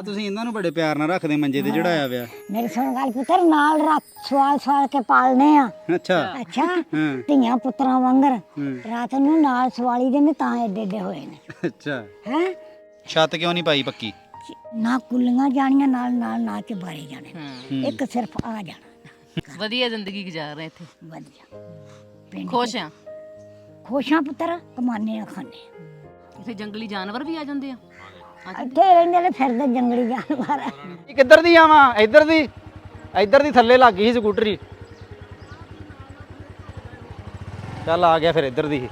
ਆ ਤੁਸੀਂ ਇਹਨਾਂ ਨੂੰ ਬੜੇ ਪਿਆਰ ਨਾਲ ਰੱਖਦੇ ਮੰਜੇ ਤੇ ਚੜਾਇਆ ਪਿਆ ਮੇਰੇ ਸੁਣ ਗੱਲ ਪੁੱਤਰ ਨਾਲ ਰੱਖ ਸਵਾਲ ਸਵਾਲ ਕੇ ਪਾਲਨੇ ਆ। ਅੱਛਾ। ਅੱਛਾ ਧੀਆਂ ਪੁੱਤਰਾਂ ਵਾਂਗਰ ਰਾਤ ਨੂੰ ਨਾਲ ਸਵਾਲੀ ਦੇ ਨੇ ਤਾਂ ਏਡੇ ਏਡੇ ਹੋਏ ਨੇ। ਅੱਛਾ। ਹੈ? ਛੱਤ ਕਿਉਂ ਨਹੀਂ ਪਾਈ ਪੱਕੀ? ਨਾ ਕੁੱਲੀਆਂ ਜਾਣੀਆਂ ਨਾਲ ਨਾਲ ਨਾ ਚ ਬਾਰੇ ਜਾਣੇ। ਇੱਕ ਸਿਰਫ ਆ ਜਾਣਾ। ਵਧੀਆ ਜ਼ਿੰਦਗੀ ਗੁਜ਼ਾਰ ਰਹੇ ਇੱਥੇ। ਵਧੀਆ। ਖੁਸ਼ ਆ। ਖੁਸ਼ਾਂ ਪੁੱਤਰ ਕਮਾਨੇ ਆ। ਖਾਣੇ ਇੱਥੇ ਜੰਗਲੀ ਜਾਨਵਰ ਵੀ ਆ ਜਾਂਦੇ ਆ। ਇੱਥੇ ਰਹਿੰਦੇ ਨੇ ਫਿਰਦੇ ਜੰਗਲੀ ਜਾਨਵਰ। ਇਹ ਕਿੱਧਰ ਦੀ ਆਵਾਂ ਇੱਧਰ ਦੀ। ਇੱਧਰ ਦੀ ਥੱਲੇ ਲੱਗ ਗਈ ਸੀ ਸਕੂਟਰੀ। ਚੱਲ ਆ ਗਿਆ ਫਿਰ ਇੱਧਰ ਦੀ।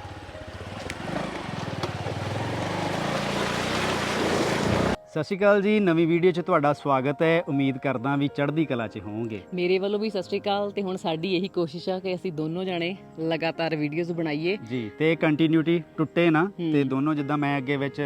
ਸਤਿ ਸ਼੍ਰੀ ਅਕਾਲ ਜੀ। ਨਵੀਂ ਵੀਡੀਓ 'ਚ ਤੁਹਾਡਾ ਸਵਾਗਤ ਹੈ। ਉਮੀਦ ਕਰਦਾ ਵੀ ਚੜ੍ਹਦੀ ਕਲਾ 'ਚ ਹੋਵੋਗੇ। ਮੇਰੇ ਵੱਲੋਂ ਵੀ ਸਤਿ ਸ਼੍ਰੀ ਅਕਾਲ ਤੇ ਹੁਣ ਸਾਡੀ ਇਹੀ ਕੋਸ਼ਿਸ਼ ਆ ਕਿ ਅਸੀਂ ਦੋਨੋਂ ਜਾਣੇ ਲਗਾਤਾਰ ਵੀਡੀਓਜ਼ ਬਣਾਈਏ। ਜੀ ਤੇ ਕੰਟੀਨਿਊਟੀ ਟੁੱਟੇ ਨਾ ਤੇ ਦੋਨੋਂ ਜਿੱਦਾਂ ਮੈਂ ਅੱਗੇ ਵਿੱਚ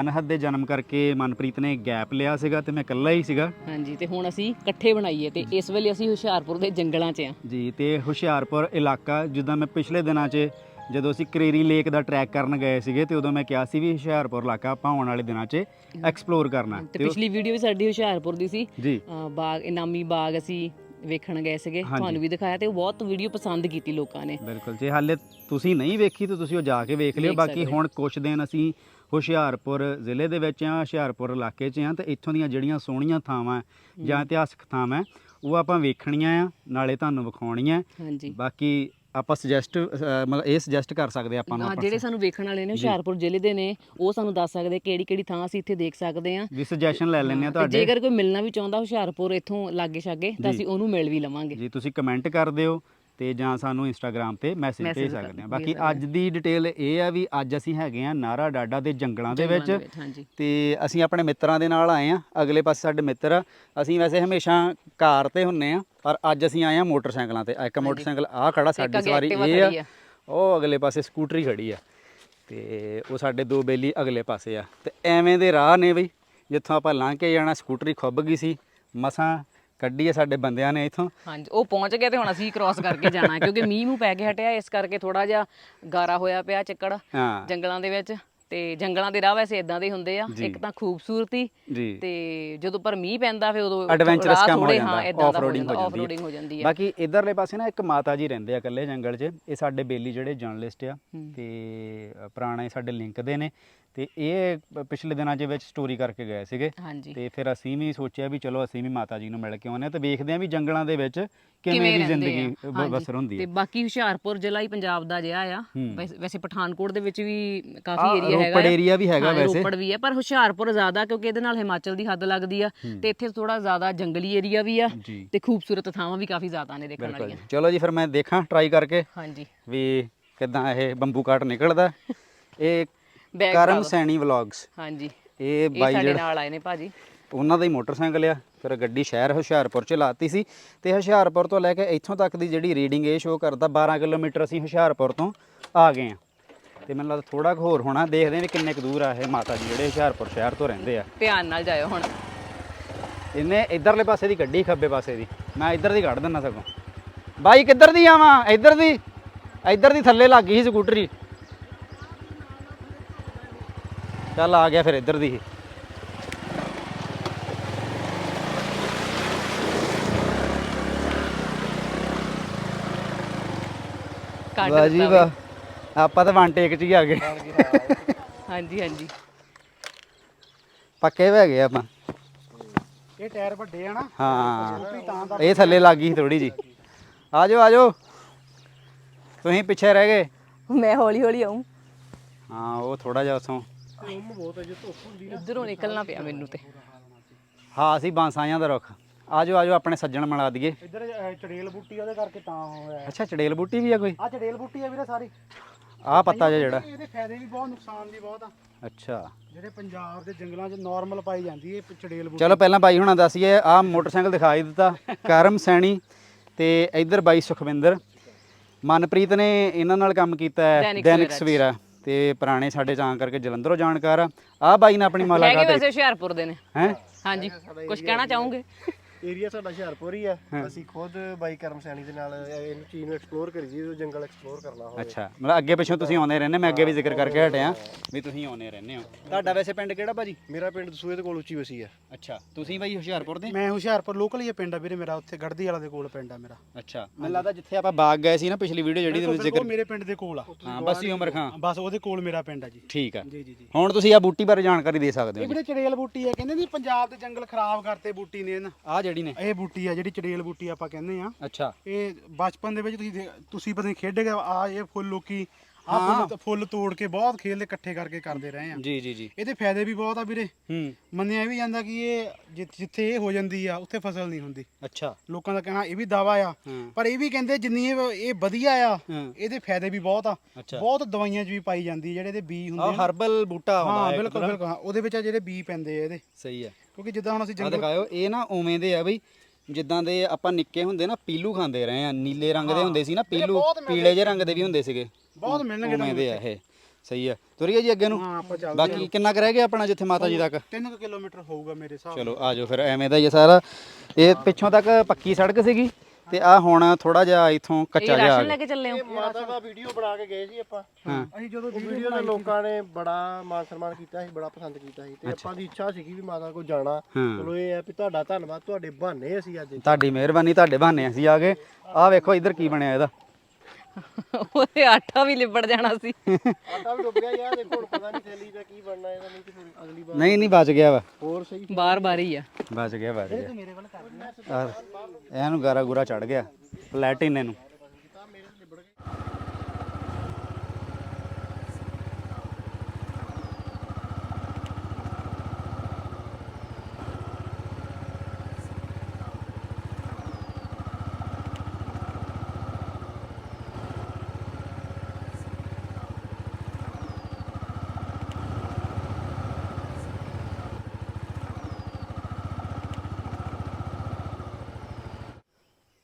ਅਨਹਦ ਦੇ ਜਨਮ ਕਰਕੇ ਮਨਪ੍ਰੀਤ ਨੇ ਗੈਪ ਲਿਆ ਸੀਗਾ ਤੇ ਮੈਂ ਇਕੱਲਾ ਹੀ ਸੀਗਾ। ਹਾਂਜੀ ਤੇ ਹੁਣ ਅਸੀਂ ਇਕੱਠੇ ਬਣਾਈਏ ਤੇ ਇਸ ਵੇਲੇ ਅਸੀਂ ਹੁਸ਼ਿਆਰਪੁਰ ਦੇ ਜੰਗਲਾਂ 'ਚ ਆ ਜੀ ਤੇ ਹੁਸ਼ਿਆਰਪੁਰ ਇਲਾਕਾ ਜਿੱਦਾਂ ਮੈਂ ਪਿਛਲੇ ਦਿਨਾਂ 'ਚ ਜਦੋਂ ਅਸੀਂ ਕਰੇਰੀ ਲੇਕ ਦਾ ਟਰੈਕ ਕਰਨ ਗਏ ਸੀਗੇ ਤੇ ਉਦੋਂ ਮੈਂ ਕਿਹਾ ਸੀ ਵੀ ਹੁਸ਼ਿਆਰਪੁਰ ਇਲਾਕਾ ਆਪਾਂ ਆਉਣ ਵਾਲੇ ਦਿਨਾਂ 'ਚ ਐਕਸਪਲੋਰ ਕਰਨਾ। ਤੇ ਪਿਛਲੀ ਵੀਡੀਓ ਵੀ ਸਾਡੀ ਹੁਸ਼ਿਆਰਪੁਰ ਦੀ ਸੀ। ਜੀ। ਬਾਗ ਇਨਾਮੀ ਬਾਗ ਅਸੀਂ ਵੇਖਣ ਗਏ ਸੀਗੇ। ਤੁਹਾਨੂੰ ਵੀ ਦਿਖਾਇਆ ਤੇ ਉਹ ਬਹੁਤ ਵੀਡੀਓ ਪਸੰਦ ਕੀਤੀ ਲੋਕਾਂ ਨੇ। ਬਿਲਕੁਲ ਜੇ ਹਾਲੇ ਤੁਸੀਂ ਨਹੀਂ ਵੇਖੀ ਤਾਂ ਤੁਸੀਂ ਉਹ ਜਾ ਕੇ ਵੇਖ ਲਿਓ। ਬਾਕੀ। ਹੁਣ ਕੁਝ ਦਿਨ ਅਸੀਂ ਹੁਸ਼ਿਆਰਪੁਰ ਜ਼ਿਲ੍ਹੇ ਦੇ ਵਿੱਚ ਆ ਹੁਸ਼ਿਆਰਪੁਰ ਇਲਾਕੇ 'ਚ ਆ ਤੇ ਇੱਥੋਂ ਦੀਆਂ ਜਿਹੜੀਆਂ ਸੋਹਣੀਆਂ ਥਾਵਾਂ ਜਾਂ ਇਤਿਹਾਸਕ ਥਾਵਾਂ ਉਹ ਆਪਾਂ ਵੇਖਣੀਆਂ ਆ ਨਾਲੇ ਤੁਹਾਨੂੰ ਵਿਖਾਉਣੀਆਂ। ਹਾਂਜੀ। ਬਾਕੀ ਆਪਾਂ ਸੁਜੈਸਟ ਮਤਲਬ ਇਹ ਸੁਜੈਸਟ ਕਰ ਸਕਦੇ ਆਪਾਂ ਨੂੰ ਜਿਹੜੇ ਸਾਨੂੰ ਵੇਖਣ ਵਾਲੇ ਨੇ ਹੁਸ਼ਿਆਰਪੁਰ ਜ਼ਿਲ੍ਹੇ ਦੇ ਨੇ ਉਹ ਸਾਨੂੰ ਦੱਸ ਸਕਦੇ ਕਿਹੜੀ ਕਿਹੜੀ ਥਾਂ ਅਸੀਂ ਇੱਥੇ ਦੇਖ ਸਕਦੇ ਆ। ਵੀ ਸੁਜੈਸ਼ਨ ਲੈ ਲੈਣੇ ਆ ਤੁਹਾਡੇ। ਜੇਕਰ ਕੋਈ ਮਿਲਣਾ ਵੀ ਚਾਹੁੰਦਾ ਹੁਸ਼ਿਆਰਪੁਰ ਇੱਥੋਂ ਲਾਗੇ ਛਾਗੇ ਤਾਂ ਅਸੀਂ ਉਹਨੂੰ ਮਿਲ ਵੀ ਲਵਾਂਗੇ। ਜੀ ਤੁਸੀਂ ਕਮੈਂਟ ਕਰ ਦਿਓ। ਤੇ ਜਾਂ ਸਾਨੂੰ ਇੰਸਟਾਗ੍ਰam ਤੇ ਮੈਸੇਜ Message ਭੇਜ ਕਰ- ਸਕਦੇ ਆ ਭੇਜ ਬਾਕੀ ਸਕਦੇ ਅੱਜ ਦੀ ਡਿਟੇਲ ਇਹ ਆ ਵੀ ਅੱਜ ਅਸੀਂ ਹੈਗੇ ਆ ਨਾਰਾ ਡਾਡਾ ਦੇ ਜੰਗਲਾਂ ਦੇ ਵਿੱਚ। ਹਾਂਜੀ। ਤੇ ਅਸੀਂ ਆਪਣੇ ਮਿੱਤਰਾਂ ਦੇ ਨਾਲ ਆਏ ਆ ਅਗਲੇ ਪਾਸੇ ਸਾਡੇ ਮਿੱਤਰ ਆ। ਅਸੀਂ ਵੈਸੇ ਹਮੇਸ਼ਾ ਕਾਰ ਤੇ ਹੁੰਨੇ ਆ ਪਰ ਅੱਜ ਅਸੀਂ ਆਏ ਆ ਮੋਟਰਸਾਈਕਲਾਂ ਤੇ। ਇੱਕ ਮੋਟਰਸਾਈਕਲ ਆ ਖੜਾ ਸਾਡੀ ਅੱਗੇ ਸਵਾਰੀ Activa ਇਹ ਖੜੀ ਆ। ਆ। ਉਹ ਅਗਲੇ ਪਾਸੇ ਸਕੂਟਰੀ ਖੜੀ ਆ। ਤੇ ਉਹ ਸਾਡੇ ਦੋ ਬੇਲੀ ਅਗਲੇ ਪਾਸੇ ਆ। ਤੇ ਐਵੇਂ ਦੇ ਰਾਹ ਨੇ ਬਈ ਜਿੱਥੋਂ ਆਪਾਂ ਲੰਘ ਕੇ ਜਾਣਾ ਸਕੂਟਰੀ ਖੁੱਭ ਗਈ ਸੀ। ਮਸਾਂ ਕੱਢੀ ਆ ਸਾਡੇ ਬੰਦਿਆਂ ਨੇ ਇਥੋਂ। ਹਾਂਜੀ ਉਹ ਪਹੁੰਚ ਗਏ ਤੇ ਹੁਣ ਅਸੀਂ ਕ੍ਰਾਸ ਕਰਕੇ ਜਾਣਾ ਹੈ, ਕਿਉਂਕਿ ਮੀਂਹ ਮੂੰਹ ਪੈ ਕੇ ਹਟਿਆ ਇਸ ਕਰਕੇ ਥੋੜਾ ਜਿਹਾ ਗਾਰਾ ਹੋਇਆ ਪਿਆ ਚੱਕੜ ਹਾਂ। ਜੰਗਲਾਂ ਦੇ ਵਿੱਚ। ਤੇ ਜੰਗਲਾਂ ਦੇ ਰਾਹ ਵੈਸੇ ਇਦਾਂ ਦੇ ਹੁੰਦੇ ਆ ਜੀ। ਇੱਕ ਤਾਂ ਖੂਬਸੂਰਤੀ ਜੀ। ਤੇ ਜਦੋਂ ਪਰ ਮੀਂਹ ਪੈਂਦਾ ਫਿਰ ਉਦੋਂ ਐਡਵੈਂਚਰਸ ਰਾਹ ਕੰਮ ਹੋ ਥੋੜ੍ਹੇ, ਜਾਂਦਾ ਹਾਂ ਇਦਾਂ ਦਾ ਹੋ ਆਫਰੋਡਿੰਗ ਜਾਂਦਾ ਹੋ ਆਫਰੋਡਿੰਗ ਜਾਂਦੀ ਹੋ। ਜਾਂਦੀ ਹੈ ਹੈ। ਬਾਕੀ ਇਧਰਲੇ ਪਾਸੇ ਨਾ ਇੱਕ ਮਾਤਾ ਜੀ ਰਹਿੰਦੇ ਆ ਇਕੱਲੇ ਜੰਗਲ 'ਚ ਇਹ ਸਾਡੇ ਬੇਲੀ ਜਿਹੜੇ ਜਰਨਲਿਸਟ ਆ ਹੂੰ। ਤੇ ਪੁਰਾਣੇ ਸਾਡੇ ਲਿੰਕ ਦੇ ਨੇ। ਤੇ ਇਹ ਪਿਛਲੇ ਦਿਨਾਂ 'ਚ ਵਿੱਚ ਸਟੋਰੀ ਕਰਕੇ ਗਏ ਸੀਗੇ। ਹਾਂਜੀ। ਤੇ ਫਿਰ ਅਸੀਂ ਵੀ ਸੋਚਿਆ ਵੀ ਚਲੋ ਅਸੀਂ ਵੀ ਮਾਤਾ ਜੀ ਨੂੰ ਮਿਲ ਕੇ ਆਉਂਦੇ ਆ ਤੇ ਵੇਖਦੇ ਆ ਵੀ ਜੰਗਲਾਂ ਦੇ ਵਿੱਚ ਕਿਵੇਂ ਦੀ ਜ਼ਿੰਦਗੀ। ਬਸਰ ਹੁੰਦੀ ਤੇ ਹੈ। ਬਾਕੀ ਹੁਸ਼ਿਆਰਪੁਰ ਜ਼ਿਲ੍ਹਾ ਹੀ ਪੰਜਾਬ ਦਾ ਜਿਹਾ ਆ। ਵੈਸੇ- ਪਠਾਨਕੋਟ ਦੇ ਵਿੱਚ ਵੀ ਕਾਫੀ ਏਰੀਆ ਹੈਗਾ ਰੋਪੜ। ਏਰੀਆ ਵੀ ਹੈਗਾ ਵੈਸੇ। ਰੋਪੜ ਵੀ ਹੈ ਪਰ ਹੁਸ਼ਿਆਰਪੁਰ ਜ਼ਿਆਦਾ ਕਿਉਂਕਿ ਇਹਦੇ ਨਾਲ ਹਿਮਾਚਲ ਦੀ ਹੱਦ ਲੱਗਦੀ ਆ। ਤੇ ਇੱਥੇ ਥੋੜਾ ਜ਼ਿਆਦਾ ਜੰਗਲੀ ਏਰੀਆ ਵੀ ਆ ਤੇ ਖੂਬਸੂਰਤ ਥਾਵਾਂ ਵੀ ਕਾਫੀ ਜ਼ਿਆਦਾ ਨੇ ਦੇਖਣ ਵਾਲੀਆਂ। ਚਲੋ ਜੀ ਫਿਰ ਮੈਂ ਦੇਖਾਂ ਟਰਾਈ ਕਰਕੇ ਹਾਂਜੀ। ਵੀ ਕਿਦਾਂ ਇਹ ਬੰਬੂ ਕਾਟ ਨਿਕਲਦਾ। ਇਹ ਕਰਮ ਸੈਣੀ ਵਲੌਗਸ। ਹਾਂਜੀ। ਇਹ ਬਾਈ ਸਾਡੇ ਨਾਲ ਆਏ ਨੇ ਭਾਜੀ। ਉਹਨਾਂ ਦਾ ਹੀ ਮੋਟਰਸਾਈਕਲ ਆ। ਫਿਰ ਗੱਡੀ ਸ਼ਹਿਰ ਹੁਸ਼ਿਆਰਪੁਰ ਚ ਲਾਤੀ ਸੀ। ਤੇ ਹੁਸ਼ਿਆਰਪੁਰ ਤੋਂ ਲੈ ਕੇ ਇੱਥੋਂ ਤੱਕ ਦੀ ਜਿਹੜੀ ਰੀਡਿੰਗ ਇਹ ਸ਼ੋਅ ਕਰਦਾ 12 ਕਿਲੋਮੀਟਰ ਅਸੀਂ ਹੁਸ਼ਿਆਰਪੁਰ ਤੋਂ ਆ ਗਏ ਆ ਤੇ ਮੈਨੂੰ ਲੱਗਦਾ ਥੋੜਾ ਹੋਰ ਹੋਣਾ। ਦੇਖਦੇ ਵੀ ਕਿੰਨੇ ਕੁ ਦੂਰ ਆ ਇਹ ਮਾਤਾ ਜੀ ਜਿਹੜੇ ਹੁਸ਼ਿਆਰਪੁਰ ਸ਼ਹਿਰ ਤੋਂ ਰਹਿੰਦੇ ਆ। ਧਿਆਨ ਨਾਲ ਜਾਇਓ ਹੁਣ। ਇਹਨੇ ਇਧਰਲੇ ਪਾਸੇ ਦੀ ਗੱਡੀ ਖੱਬੇ ਪਾਸੇ ਦੀ। ਮੈਂ ਇੱਧਰ ਦੀ ਕੱਢ ਦਿੰਦਾ ਸਗੋਂ। ਬਾਈ ਕਿੱਧਰ ਦੀ ਆਵਾਂ? ਇੱਧਰ ਦੀ। ਇੱਧਰ ਦੀ ਥੱਲੇ ਲੱਗ ਗਈ ਸੀ ਸਕੂਟਰੀ। ਚੱਲ ਆ ਗਿਆ ਫਿਰ ਇੱਧਰ ਦੀ ਹੀ ਕੱਢ ਵਾਹ ਜੀ ਦਿੱਤਾ ਵਾਹ। ਆਪਾਂ ਤਾਂ ਵਨ ਟੇਕ 'ਚ ਹੀ ਆ ਗਏ। ਵੀ। ਹਾਂਜੀ ਹਾਂਜੀ। ਪੱਕੇ ਹੋ ਗਏ ਆਪਾਂ। ਇਹ ਟਾਇਰ ਵੱਡੇ ਆ ਨਾ। ਹਾਂ। ਇਹ ਥੱਲੇ ਲੱਗ ਗਈ ਥੋੜੀ ਜੀ ਆ ਜਾਓ ਆ ਜਾਓ ਤੁਸੀਂ ਪਿੱਛੇ ਰਹਿ ਗਏ? ਮੈਂ ਹੌਲੀ ਹੌਲੀ ਆਉਂ ਹਾਂ ਉਹ ਥੋੜਾ ਜਿਹਾ ਉਥੋਂ। ਇਧਰੋਂ ਨਿਕਲਣਾ ਪਿਆ ਮੈਨੂੰ ਤੇ। ਹਾਂ ਅਸੀਂ ਬਾਂਸਾਂ ਦਾ ਰੁੱਖ। ਆ ਜਾਓ ਆ ਜਾਓ ਆਪਣੇ ਸੱਜਣ ਮਿਲਾ ਦਈਏ। ਇੱਧਰ ਅਹ, ਚੜੇਲ ਬੂਟੀ ਉਹਦੇ ਕਰਕੇ ਤਾਂ ਹੋਇਆ ਅੱਛਾ ਚੜੇਲ ਬੂਟੀ ਵੀ ਆ ਕੋਈ? ਆ ਚੜੇਲ ਬੂਟੀ ਆ ਵੀਰੇ ਸਾਰੀ। ਆਹ ਪੱਤਾ ਜਿਹਾ ਜਿਹੜਾ। ਇਹਦੇ ਫਾਇਦੇ ਵੀ ਬਹੁਤ ਨੁਕਸਾਨ ਵੀ ਬਹੁਤ ਆ। ਅੱਛਾ। ਜਿਹੜੇ ਪੰਜਾਬ ਦੇ ਜੰਗਲਾਂ 'ਚ ਨਾਰਮਲ ਪਾਈ ਜਾਂਦੀ ਇਹ ਚੜੇਲ ਬੂਟੀ। ਚਲੋ ਪਹਿਲਾਂ ਬਾਈ ਹੁਣਾਂ ਦੱਸੀਏ ਆਹ ਮੋਟਰਸਾਈਕਲ ਦਿਖਾਈ ਦਿੱਤਾ ਕਰਮ ਸੈਣੀ ਤੇ ਇੱਧਰ ਬਾਈ ਸੁਖਵਿੰਦਰ। ਮਨਪ੍ਰੀਤ ਨੇ ਇਹਨਾਂ ਨਾਲ ਕੰਮ ਕੀਤਾ ਹੈ ਦੈਨਿਕ ਦੈਨਿਕ ਸਵੇਰਾ। 'ਚ। ਤੇ ਪੁਰਾਣੇ ਸਾਡੇ ਜਾਂ ਕਰਕੇ ਜਲੰਧਰੋਂ ਜਾਣਕਾਰ ਆ। ਆਹ ਬਾਈ ਨੇ ਆਪਣੀ ਹੈਗੇ ਮੁਲਾਕਾਤ ਵੈਸੇ ਹੁਸ਼ਿਆਰਪੁਰ ਦੇ ਨੇ। ਹੈ? ਹਾਂਜੀ ਕੁਝ ਕਹਿਣਾ ਚਾਹੋਗੇ? ਏਰੀਆ ਸਾਡਾ ਹੁਸ਼ਿਆਰਪੁਰ ਹੀ ਆ। ਅਸੀਂ ਖੁਦ ਬਾਈ ਕਰਮ ਸੈਣੀ ਦੇ ਨਾਲ ਇਹ ਚੀਜ਼ ਨੂੰ ਐਕਸਪਲੋਰ ਕਰੀ ਜੀ ਉਹ ਜੰਗਲ ਐਕਸਪਲੋਰ ਕਰਨਾ ਹੋਵੇ। ਅੱਛਾ ਮਤਲਬ ਅੱਗੇ ਪਿੱਛੋਂ ਤੁਸੀਂ ਆਉਂਦੇ ਰਹਿੰਦੇ ਮੈਂ ਅੱਗੇ ਵੀ ਜ਼ਿਕਰ ਕਰਕੇ ਹਟਿਆ ਵੀ ਤੁਸੀਂ ਆਉਂਦੇ ਰਹਿੰਦੇ ਹੋ। ਤੁਹਾਡਾ ਵੈਸੇ ਪਿੰਡ ਕਿਹੜਾ ਭਾਜੀ? ਮੇਰਾ ਪਿੰਡ ਦਸੂਏ ਦੇ ਕੋਲ ਉੱਚੀ ਵਸੀ ਆ। ਅੱਛਾ ਤੁਸੀਂ ਬਾਈ ਹੁਸ਼ਿਆਰਪੁਰ ਦੇ? ਮੈਂ ਹੁਸ਼ਿਆਰਪੁਰ ਲੋਕਲ ਹੀ ਆ ਪਿੰਡ ਆ ਵੀਰੇ ਮੇਰਾ ਉੱਥੇ ਗੜਦੀ ਵਾਲਾ ਦੇ ਕੋਲ ਪਿੰਡ ਆ ਮੇਰਾ। ਅੱਛਾ ਮੈਨੂੰ ਲੱਗਦਾ ਜਿੱਥੇ ਆਪਾਂ ਬਾਗ ਗਏ ਸੀ ਨਾ ਪਿਛਲੀ ਵੀਡੀਓ ਜਿਹੜੀ ਤੁਸੀਂ ਜ਼ਿਕਰ ਮੇਰੇ ਪਿੰਡ ਦੇ ਕੋਲ ਆ। ਹਾਂ ਬਸੀ ਉਮਰ ਖਾਂ ਬਸ ਉਹਦੇ ਕੋਲ ਮੇਰਾ ਪਿੰਡ ਆ ਜੀ। ਠੀਕ ਆ। ਜੀ ਜੀ ਜੀ। ਹੁਣ ਤੁਸੀਂ ਆ ਬੂਟੀ ਬਾਰੇ ਜਾਣਕਾਰੀ ਦੇ ਸਕਦੇ ਹੋ ਇਹ ਵੀਰੇ ਚੜੇਲ ਬੂਟੀ ਆ ਕਹਿੰਦੇ ਨਹੀਂ ਪੰਜਾਬ ਦੇ ਜੰਗਲ ਖਰਾਬ ਕਰਤੇ ਬੂਟੀ ਨੇ ਨਾ। ਆ ਜਿਹੜੀ ਨੇ? ਇਹ ਬੂਟੀ ਆ ਜਿਹੜੀ ਚੜੇਲ ਬੂਟੀ ਆਪਾਂ ਕਹਿੰਦੇ ਆ। ਅੱਛਾ। ਇਹ ਬਚਪਨ ਦੇ ਵਿੱਚ ਤੁਸੀਂ ਦੇ- ਤੁਸੀਂ ਪਤਾ ਨਹੀਂ ਖੇਡੇ ਗਏ ਆ ਇਹ ਫੁੱਲ ਲੋਕੀ ਆ ਫੁੱਲ ਫੁੱਲ ਤੋੜ ਕੇ ਬਹੁਤ ਖੇਲ ਇਕੱਠੇ ਕਰਕੇ ਕਰਦੇ ਰਹੇ ਆ। ਜੀ ਜੀ ਜੀ। ਇਹਦੇ ਫਾਇਦੇ ਵੀ ਬਹੁਤ ਆ ਵੀਰੇ। ਹੂੰ। ਮੰਨਿਆ ਵੀ ਜਾਂਦਾ ਕਿ ਇਹ ਜਿ- ਜਿੱਥੇ ਇਹ ਹੋ ਜਾਂਦੀ ਆ ਉੱਥੇ ਫਸਲ ਨਹੀਂ ਹੁੰਦੀ। ਅੱਛਾ। ਲੋਕਾਂ ਦਾ ਕਹਿਣਾ ਇਹ ਵੀ ਦਾਵਾ ਆ। ਹਾਂ। ਪਰ ਇਹ ਵੀ ਕਹਿੰਦੇ ਜਿੰਨੀ ਇਹ ਇਹ ਵਧੀਆ ਆ ਹਾਂ। ਇਹਦੇ ਫਾਇਦੇ ਵੀ ਬਹੁਤ ਆ। ਅੱਛਾ। ਬਹੁਤ ਦਵਾਈਆਂ 'ਚ ਵੀ ਪਾਈ ਜਾਂਦੀ ਆ ਜਿਹੜੇ ਇਹਦੇ ਬੀ ਹੁੰਦੇ ਆ ਹਰਬਲ ਬੂਟਾ ਆਉਂਦਾ ਹਾਂ ਬਿਲਕੁਲ। ਬਿਲਕੁਲ ਹਾਂ ਉਹਦੇ ਵਿੱਚ ਆ ਜਿਹੜੇ ਬੀ ਪੈਂਦੇ ਆ ਇਹਦੇ। ਸਹੀ ਹੈ ਕਿਉਂਕਿ ਜਿੱਦਾਂ ਹੁਣ ਅਸੀਂ ਆ ਜੰਗਲ ਦਿਖਾਇਓ ਇਹ ਨਾ ਉਵੇਂ ਦੇ ਆ ਬਈ ਜਿੱਦਾਂ ਦੇ ਆਪਾਂ ਨਿੱਕੇ ਹੁੰਦੇ ਨਾ ਪੀਲੂ ਖਾਂਦੇ ਰਹੇ ਆ। ਨੀਲੇ ਰੰਗ ਦੇ ਹੁੰਦੇ ਸੀ ਨਾ ਪੀਲੂ ਪੀਲੇ ਜਿਹੇ ਰੰਗ ਦੇ ਵੀ ਹੁੰਦੇ ਸੀਗੇ। ਬਹੁਤ ਮਿਲਣਗੇ ਉਵੇਂ ਦੇ ਆ ਇਹ। ਸਹੀ ਆ। ਤੁਰੀਏ ਜੀ ਅੱਗੇ ਨੂੰ। ਹਾਂ ਆਪਾਂ ਚੱਲਦੇ ਬਾਕੀ ਕਿੰਨਾ ਕੁ ਰਹਿ ਗਿਆ ਆਪਣਾ ਜਿੱਥੇ ਮਾਤਾ ਜੀ ਤੱਕ? 3 ਕਿਲੋਮੀਟਰ ਹੋਊਗਾ ਮੇਰੇ ਹਿਸਾਬ ਚਲੋ ਆ ਜਾਓ ਫਿਰ ਐਵੇਂ ਦਾ ਹੀ ਆ ਸਾਰਾ। ਇਹ ਪਿੱਛੋਂ ਤੱਕ ਪੱਕੀ ਸੜਕ ਸੀਗੀ। ਤੇ ਆ ਹੁਣ ਥੋੜਾ ਜਿਹਾ ਇਥੋਂ ਕੱਚਾ ਇਹ ਜਿਹਾ ਆ ਰਾਸ਼ਨ ਲੈ ਕੇ ਚੱਲੇ ਹੋ। ਮਾਤਾ ਦਾ ਵੀਡੀਓ ਬਣਾ ਕੇ ਗਏ ਸੀ ਆਪਾਂ। ਹਾਂ। ਅਸੀਂ ਜਦੋਂ ਵੀਡੀਓ ਦੇ ਲੋਕਾਂ ਨੇ ਬੜਾ ਮਾਨ ਸਨਮਾਨ ਕੀਤਾ ਸੀ ਬੜਾ ਪਸੰਦ ਕੀਤਾ ਸੀ। ਤੇ ਆਪਾਂ ਦੀ ਇੱਛਾ ਸੀਗੀ ਵੀ ਮਾਤਾ ਕੋਲ ਜਾਣਾ। ਹਾਂ। ਚਲੋ ਇਹ ਹੈ ਵੀ ਤੁਹਾਡਾ ਧੰਨਵਾਦ ਤੁਹਾਡੇ ਬਹਾਨੇ ਅਸੀਂ ਅੱਜ ਤੁਹਾਡੀ ਮਿਹਰਬਾਨੀ ਤੁਹਾਡੇ ਬਹਾਨੇ ਅਸੀਂ ਆ ਗਏ। ਆ ਵੇਖੋ ਇੱਧਰ ਕੀ ਬਣਿਆ ਇਹਦਾ। ਉਹਦੇ ਆਟਾ ਵੀ ਲਿਬੜ ਜਾਣਾ ਸੀ। ਆਟਾ ਵੀ ਡੁੱਬ ਗਿਆ ਯਾਰ ਦੇਖੋ ਹੁਣ ਪਤਾ ਨਹੀਂ ਥੈਲੀ ਦਾ ਕੀ ਬਣਨਾ ਇਹਦਾ ਨਹੀਂ ਤੇ ਫਿਰ ਅਗਲੀ ਵਾਰ। ਨਹੀਂ ਨਹੀਂ ਬਚ ਗਿਆ ਵਾ। ਹੋਰ ਸਹੀ। ਬਾਰ ਬਾਰ ਹੀ ਆ। ਬਚ ਗਿਆ ਬਚ ਗਿਆ। ਇਹਨੂੰ ਗਾਰਾ ਗੁਰਾ ਚੜ ਗਿਆ ਪਲੈਟਿਨ ਇਹਨੂੰ।